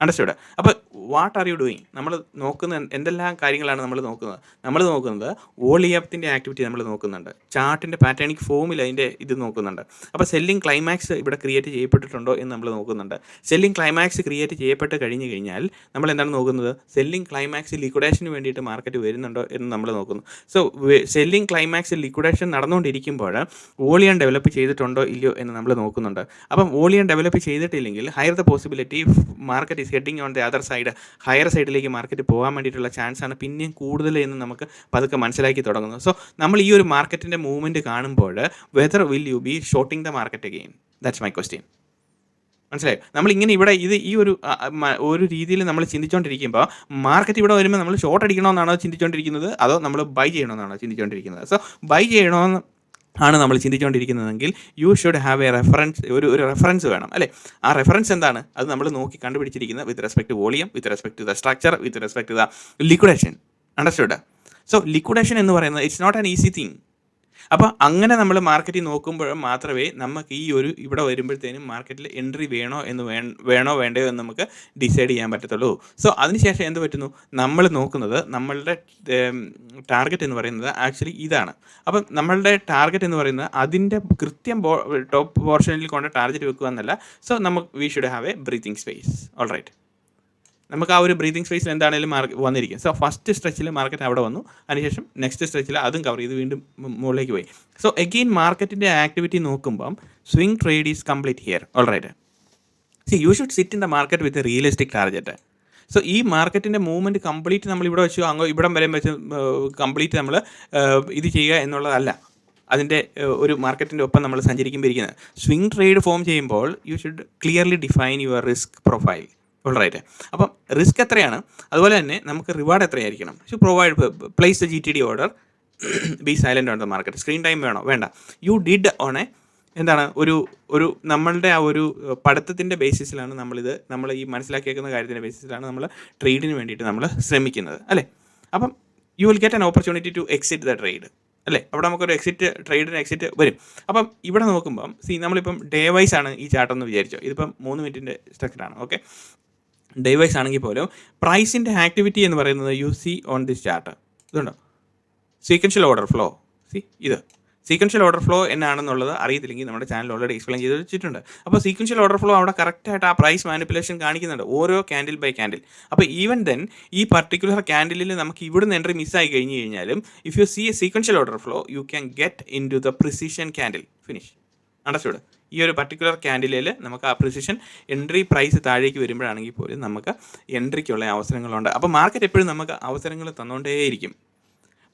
അണ്ടർസ്റ്റുഡ് അപ്പോൾ വാട്ട് ആർ യു ഡൂയിങ് നമ്മൾ നോക്കുന്ന എന്തെല്ലാം കാര്യങ്ങളാണ് നമ്മൾ നോക്കുന്നത്? നമ്മൾ നോക്കുന്നത് വോളിയത്തിന്റെ ആക്ടിവിറ്റി നമ്മൾ നോക്കുന്നുണ്ട്. ചാർട്ടിന്റെ പാറ്റേണിക് ഫോമിൽ അതിന്റെ ഇത് നോക്കുന്നുണ്ട്. അപ്പോൾ സെല്ലിംഗ് ക്ലൈമാക്സ് ഇവിടെ ക്രിയേറ്റ് ചെയ്യപ്പെട്ടിട്ടുണ്ടോ എന്ന് നമ്മൾ നോക്കുന്നുണ്ട്. സെല്ലിംഗ് ക്ലൈമാക്സ് ക്രിയേറ്റ് ചെയ്യപ്പെട്ട് കഴിഞ്ഞ് കഴിഞ്ഞാൽ നമ്മൾ എന്താണ് നോക്കുന്നത്? സെല്ലിംഗ് ക്ലൈമാക്സ് ലിക്വിഡേഷന് വേണ്ടിയിട്ട് മാർക്കറ്റ് വരുന്നുണ്ടോ എന്ന് നമ്മൾ നോക്കുന്നു. സോ സെല്ലിംഗ് ക്ലൈമാക്സ് ലിക്വിഡേഷൻ നടന്നുകൊണ്ടിരിക്കുമ്പോൾ വോളിയം ഡെവലപ്പ് ചെയ്തിട്ടുണ്ടോ ഇല്ലയോ എന്ന് നമ്മൾ നോക്കുന്നുണ്ട്. അപ്പം വോളിയം ഡെവലപ്പ് ചെയ്തിട്ടില്ലെങ്കിൽ higher the possibility market is heading on the other side higher സൈഡിലേക്ക് മാർക്കറ്റ് പോകാൻ വേണ്ടിയിട്ടുള്ള ചാൻസ് ആണ് പിന്നെയും കൂടുതൽ എന്ന് നമുക്ക് പതുക്കെ മനസ്സിലാക്കി തുടങ്ങുന്നത് സോ നമ്മൾ ഈ ഒരു മാർക്കറ്റിന്റെ മൂവ്മെന്റ് കാണുമ്പോൾ whether will you be shorting the market again that's my question മനസ്സിലായോ? നമ്മൾ ഇങ്ങനെ ഇവിടെ ഇത് ഈ ഒരു ഒരു രീതിയിൽ നമ്മൾ ചിന്തിച്ചുകൊണ്ടിരിക്കുമ്പോൾ മാർക്കറ്റ് ഇവിടെ വരുമ്പോൾ നമ്മൾ ഷോർട്ട് അടിക്കണമെന്നാണോ ചിന്തിച്ചുകൊണ്ടിരിക്കുന്നത് അതോ നമ്മൾ ബൈ ചെയ്യണമെന്നാണോ ചിന്തിച്ചുകൊണ്ടിരിക്കുന്നത് സോ ബൈ ചെയ്യണമെന്ന് ആണ് നമ്മൾ ചിന്തിച്ചുകൊണ്ടിരിക്കുന്നതെങ്കിൽ you should have a reference ഒരു ഒരു റെഫറൻസ് വേണം അല്ലേ? ആ റെഫറൻസ് എന്താണ്? അത് നമ്മൾ നോക്കി കണ്ടുപിടിച്ചിരിക്കുന്നത് with respect volume with respect to the structure with respect to the liquidation understood so liquidation എന്ന് പറയുന്നത് it's not an easy thing അപ്പോൾ അങ്ങനെ നമ്മൾ മാർക്കറ്റിൽ നോക്കുമ്പോൾ മാത്രമേ നമുക്ക് ഈ ഒരു ഇവിടെ വരുമ്പോഴത്തേനും മാർക്കറ്റിൽ എൻട്രി വേണോ എന്ന് വേണോ വേണ്ടയോ എന്ന് നമുക്ക് ഡിസൈഡ് ചെയ്യാൻ പറ്റത്തുള്ളൂ. സോ അതിനുശേഷം എന്ത് പറ്റുന്നു? നമ്മൾ നോക്കുന്നത് നമ്മളുടെ ടാർഗറ്റ് എന്ന് പറയുന്നത് ആക്ച്വലി ഇതാണ്. അപ്പം നമ്മളുടെ ടാർഗറ്റ് എന്ന് പറയുന്നത് അതിന്റെ കൃത്യം ടോപ്പ് പോർഷനിൽ കൊണ്ട് ടാർഗറ്റ് വെക്കുക എന്നല്ല. സോ നമുക്ക് we should have a breathing space all right നമുക്ക് ആ ഒരു ബ്രീതിങ് സ്പേസിൽ എന്താണെങ്കിലും മാർക്ക് വന്നിരിക്കും. സോ ഫസ്റ്റ് സ്ട്രെച്ചിൽ മാർക്കറ്റ് അവിടെ വന്നു. അതിനുശേഷം നെക്സ്റ്റ് സ്ട്രെച്ചിൽ അതും കവർ ചെയ്ത് വീണ്ടും മുകളിലേക്ക് പോയി. സോ എഗെയിൻ മാർക്കറ്റിന്റെ ആക്ടിവിറ്റി നോക്കുമ്പം swing trade is complete here alright see you should sit in the market with realistic target so ഈ മാർക്കറ്റിന്റെ മൂവ്മെന്റ് കംപ്ലീറ്റ് നമ്മൾ ഇവിടെ വെച്ചു അങ്ങോ ഇവിടം വരെ വെച്ച് കംപ്ലീറ്റ് നമ്മൾ ഇത് ചെയ്യുക എന്നുള്ളതല്ല. അതിന്റെ ഒരു മാർക്കറ്റിന്റെ ഒപ്പം നമ്മൾ സഞ്ചരിക്കുമ്പോൾ ഇരിക്കുന്നത്. സ്വിംഗ് ട്രേഡ് ഫോം ചെയ്യുമ്പോൾ you should clearly define your risk profile right അപ്പം റിസ്ക് എത്രയാണ്? അതുപോലെ തന്നെ നമുക്ക് reward എത്രയായിരിക്കണം? Should provide place the G T D order be silent on the market screen time വേണോ? വേണ്ട. യു ഡിഡ് ഓൺ എ എന്താണ്? ഒരു ഒരു നമ്മളുടെ ആ ഒരു പഠിത്തത്തിന്റെ ബേസിസിലാണ് നമ്മളിത് നമ്മൾ ഈ മനസ്സിലാക്കിയേക്കുന്ന കാര്യത്തിന്റെ ബേസിസിലാണ് നമ്മൾ ട്രേഡിന് വേണ്ടിയിട്ട് നമ്മൾ ശ്രമിക്കുന്നത്. അല്ലേ? അപ്പം you will get an opportunity to exit the trade അല്ലേ? അവിടെ നമുക്കൊരു എക്സിറ്റ് ട്രേഡിന് എക്സിറ്റ് വരും. അപ്പം ഇവിടെ നോക്കുമ്പം സി നമ്മളിപ്പം ഡേ വൈസ് ആണ് ഈ എന്ന് വിചാരിച്ചോ? ഇതിപ്പം മൂന്ന് മിനിറ്റിന്റെ സ്ട്രക്ചറാണ് ഓക്കെ ഡേ വൈസ് ആണെങ്കിൽ പോലും പ്രൈസിന്റെ ആക്ടിവിറ്റി എന്ന് പറയുന്നത് you see on this chart ഇതുണ്ടോ? സീക്വൻഷ്യൽ ഓർഡർ ഫ്ലോ സി ഇത്. സീക്വൻഷ്യൽ ഓർഡർ ഫ്ലോ എന്നാണെന്നുള്ളത് അറിയത്തില്ലെങ്കിൽ നമ്മുടെ ചാനൽ ഓൾറെഡി എക്സ്പ്ലെയിൻ ചെയ്ത് വെച്ചിട്ടുണ്ട്. അപ്പോൾ സീക്വൻഷ്യൽ ഓർഡർ ഫ്ലോ അവിടെ കറക്റ്റായിട്ട് ആ പ്രൈസ് മാനിപ്പുലേഷൻ കാണിക്കുന്നുണ്ട്. ഓരോ ക്യാൻഡിൽ ബൈ ക്യാൻഡിൽ അപ്പോൾ ഈവൻ ദെൻ ഈ പർട്ടിക്കുലർ ക്യാൻഡിലിൽ നമുക്ക് ഇവിടുന്ന് എൻട്രി മിസ്സായി കഴിഞ്ഞ് കഴിഞ്ഞാലും if you see a sequential order flow you can get into the precision candle finish understood ഈ ഒരു പർട്ടിക്കുലർ കാൻഡിലയിൽ നമുക്ക് ആ പ്രിസിഷൻ എൻട്രി പ്രൈസ് താഴേക്ക് വരുമ്പോഴാണെങ്കിൽ പോലും നമുക്ക് എൻട്രിക്കുള്ള അവസരങ്ങളുണ്ട്. അപ്പോൾ മാർക്കറ്റ് എപ്പോഴും നമുക്ക് അവസരങ്ങൾ തന്നുകൊണ്ടേയിരിക്കും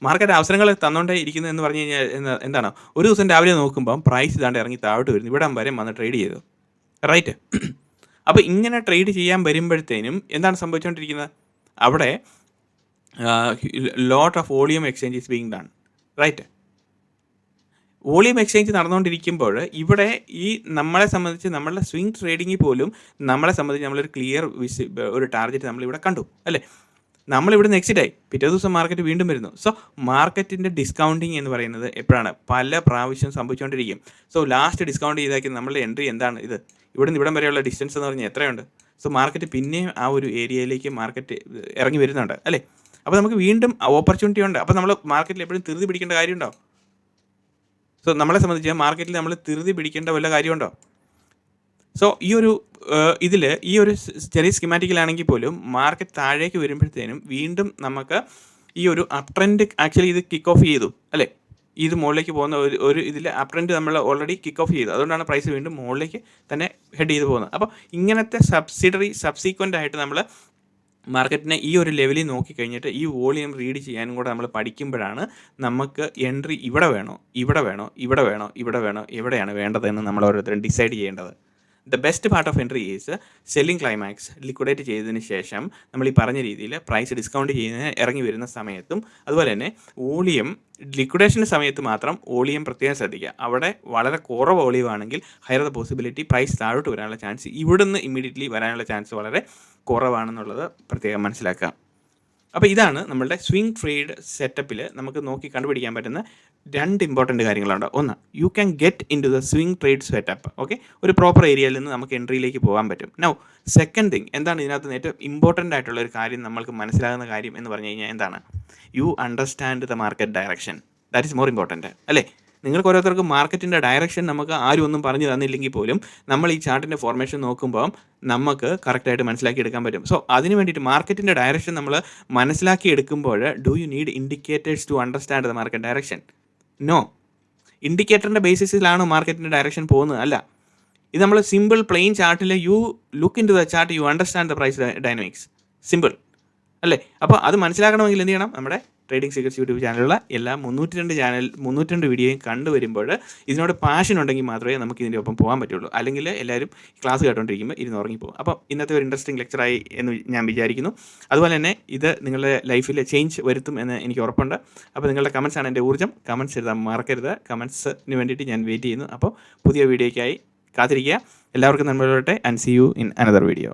മാർക്കറ്റ് അവസരങ്ങൾ തന്നുകൊണ്ടേ ഇരിക്കുന്നത് എന്ന് പറഞ്ഞു കഴിഞ്ഞാൽ എന്താ- എന്താണ്? ഒരു ദിവസം രാവിലെ നോക്കുമ്പം പ്രൈസ് ഇതാണ്ട് ഇറങ്ങി താഴോട്ട് വരുന്നു. ഇവിടെ വരെ വന്ന് ട്രേഡ് ചെയ്തു. റൈറ്റ് അപ്പോൾ ഇങ്ങനെ ട്രേഡ് ചെയ്യാൻ വരുമ്പോഴത്തേനും എന്താണ് സംഭവിച്ചുകൊണ്ടിരിക്കുന്നത് അവിടെ lot of volume exchange is being done right volume exchange നടന്നുകൊണ്ടിരിക്കുമ്പോൾ ഇവിടെ ഈ നമ്മളെ സംബന്ധിച്ച് നമ്മളുടെ സ്വിംഗ് ട്രേഡിങ്ങിൽ പോലും നമ്മളെ സംബന്ധിച്ച് നമ്മളൊരു ക്ലിയർ വിസ് ഒരു ടാർഗറ്റ് നമ്മളിവിടെ കണ്ടു അല്ലേ? നമ്മളിവിടെ നിന്ന് എക്സിറ്റ് ആയി പിറ്റേ ദിവസം മാർക്കറ്റ് വീണ്ടും വരുന്നു. സോ മാർക്കറ്റിന്റെ ഡിസ്കൗണ്ടിങ് എന്ന് പറയുന്നത് എപ്പോഴാണ്? പല പ്രാവശ്യം സംഭവിച്ചുകൊണ്ടിരിക്കും. സോ ലാസ്റ്റ് ഡിസ്കൗണ്ട് ചെയ്താക്കി നമ്മളുടെ എൻട്രി എന്താണ്? ഇത്. ഇവിടെ നിന്ന് ഇവിടം വരെയുള്ള ഡിസ്റ്റൻസ് എന്ന് പറഞ്ഞാൽ എത്രയുണ്ട്? സോ മാർക്കറ്റ് പിന്നെയും ആ ഒരു ഏരിയയിലേക്ക് മാർക്കറ്റ് ഇറങ്ങി വരുന്നുണ്ട് അല്ലേ? അപ്പോൾ നമുക്ക് വീണ്ടും ഓപ്പർച്യൂണിറ്റി ഉണ്ട്. അപ്പോൾ നമ്മൾ മാർക്കറ്റിൽ എപ്പോഴും തിരുതി പിടിക്കേണ്ട കാര്യമുണ്ടോ? സോ നമ്മളെ സംബന്ധിച്ച് മാർക്കറ്റിൽ നമ്മൾ തിരുതി പിടിക്കേണ്ട വല്ല കാര്യമുണ്ടോ? സോ ഈ ഒരു ഇതിൽ ഈ ഒരു ചെറിയ സ്കിമാറ്റിക്കിലാണെങ്കിൽ പോലും മാർക്കറ്റ് താഴേക്ക് വരുമ്പോഴത്തേനും വീണ്ടും നമുക്ക് ഈ ഒരു അപ് ട്രെൻഡ് ആക്ച്വലി ഇത് കിക്ക് ഓഫ് ചെയ്തു അല്ലേ? ഇത് മുകളിലേക്ക് പോകുന്ന ഒരു ഒരു ഇതിൽ അപ് ട്രെൻഡ് നമ്മൾ ഓൾറെഡി കിക്ക് ഓഫ് ചെയ്തു. അതുകൊണ്ടാണ് പ്രൈസ് വീണ്ടും മുകളിലേക്ക് തന്നെ ഹെഡ് ചെയ്ത് പോകുന്നത്. അപ്പോൾ ഇങ്ങനത്തെ സബ്സിഡറി സബ്സീക്വന്റ് ആയിട്ട് നമ്മൾ മാർക്കറ്റിനെ ഈ ഒരു ലെവലിൽ നോക്കി കഴിഞ്ഞിട്ട് ഈ വോളിയം റീഡ് ചെയ്യാനും കൂടെ നമ്മൾ പഠിക്കുമ്പോഴാണ് നമുക്ക് എൻട്രി ഇവിടെ വേണോ ഇവിടെ വേണോ ഇവിടെ വേണോ ഇവിടെ വേണോ എവിടെയാണ് വേണ്ടതെന്ന് നമ്മൾ ഓരോരുത്തരും ഡിസൈഡ് ചെയ്യേണ്ടത്. The best part of entry is selling climax liquidate ചെയ്തതിന് ശേഷം നമ്മൾ ഈ പറഞ്ഞ രീതിയിൽ പ്രൈസ് ഡിസ്കൗണ്ട് ചെയ്യുന്ന ഇറങ്ങി വരുന്ന സമയത്തും അതുപോലെ തന്നെ വോളിയം ലിക്വിഡേഷന്റെ സമയത്ത് മാത്രം വോളിയം പ്രത്യേകം ശ്രദ്ധിക്കുക. അവിടെ വളരെ കുറവ് വോളിയം ആണെങ്കിൽ ഹയർ ദ പോസിബിലിറ്റി പ്രൈസ് താഴോട്ട് വരാനുള്ള ചാൻസ് ഇവിടുന്ന് ഇമ്മീഡിയറ്റ്ലി വരാനുള്ള ചാൻസ് വളരെ കുറവാണെന്നുള്ളത് പ്രത്യേകം മനസ്സിലാക്കുക. അപ്പോൾ ഇതാണ് നമ്മളുടെ സ്വിംഗ് ട്രേഡ് സെറ്റപ്പിൽ നമുക്ക് നോക്കി കണ്ടുപിടിക്കാൻ പറ്റുന്ന രണ്ട് ഇമ്പോർട്ടന്റ് കാര്യങ്ങളുണ്ട്. ഒന്ന് you can get into the swing trade setup okay ഒരു പ്രോപ്പർ ഏരിയയിൽ നിന്ന് നമുക്ക് എൻട്രിയിലേക്ക് പോകാൻ പറ്റും. നൗ സെക്കൻഡ് തിങ് എന്താണ് ഇതിനകത്ത് ഏറ്റവും ഇമ്പോർട്ടന്റ് ആയിട്ടുള്ള ഒരു കാര്യം നമ്മൾക്ക് മനസ്സിലാകുന്ന കാര്യം എന്ന് പറഞ്ഞു കഴിഞ്ഞാൽ എന്താണ്? You understand the market direction that is more important അല്ലേ? നിങ്ങൾക്ക് ഓരോരുത്തർക്കും മാർക്കറ്റിന്റെ ഡയറക്ഷൻ നമുക്ക് ആരും ഒന്നും പറഞ്ഞു തന്നില്ലെങ്കിൽ പോലും നമ്മൾ ഈ ചാർട്ടിന്റെ ഫോർമേഷൻ നോക്കുമ്പോൾ നമുക്ക് കറക്റ്റായിട്ട് മനസ്സിലാക്കി എടുക്കാൻ പറ്റും. സോ അതിന് വേണ്ടിയിട്ട് മാർക്കറ്റിന്റെ ഡയറക്ഷൻ നമ്മൾ മനസ്സിലാക്കി എടുക്കുമ്പോൾ do you need indicators to understand the market direction no ഇൻഡിക്കേറ്ററിന്റെ ബേസിസിലാണ് മാർക്കറ്റിന്റെ ഡയറക്ഷൻ പോകുന്നത് അല്ല. ഇത് നമ്മൾ സിമ്പിൾ പ്ലെയിൻ ചാർട്ടിൽ you look into the chart you understand the price dynamics simple അല്ലേ? അപ്പോൾ അത് മനസ്സിലാക്കണമെങ്കിൽ എന്ത് ചെയ്യണം? നമ്മുടെ ട്രേഡിംഗ് സീക്രട്സ് യൂട്യൂബ് ചാനലുള്ള എല്ലാ മുന്നൂറ്റി രണ്ട് ചാനൽ മുന്നൂറ്റി രണ്ട് വീഡിയോയും കണ്ടുവരുമ്പോൾ ഇതിനോട് പാഷൻ ഉണ്ടെങ്കിൽ മാത്രമേ നമുക്ക് ഇതിന്റെ ഒപ്പം പോകാൻ പറ്റുള്ളൂ. അല്ലെങ്കിൽ എല്ലാവരും ക്ലാസ് കേട്ടോണ്ടിരിക്കുമ്പോൾ ഇരുന്ന് ഉറങ്ങിപ്പോകും അപ്പോൾ ഇന്നത്തെ ഒരു ഇൻട്രസ്റ്റിംഗ് ലെക്ചറായി എന്ന് ഞാൻ വിചാരിക്കുന്നു. അതുപോലെ തന്നെ ഇത് നിങ്ങളുടെ ലൈഫിൽ ചേഞ്ച് വരുത്തും എന്ന് എനിക്ക് ഉറപ്പുണ്ട്. അപ്പോൾ നിങ്ങളുടെ കമൻസ് ആണ് എന്റെ ഊർജം. കമൻസ് എഴുതാൻ മറക്കരുത്. കമൻസിന് വേണ്ടിയിട്ട് ഞാൻ വെയിറ്റ് ചെയ്യുന്നു. അപ്പോൾ പുതിയ വീഡിയോയ്ക്കായി കാത്തിരിക്കുക. എല്ലാവർക്കും നന്മ and see you in another video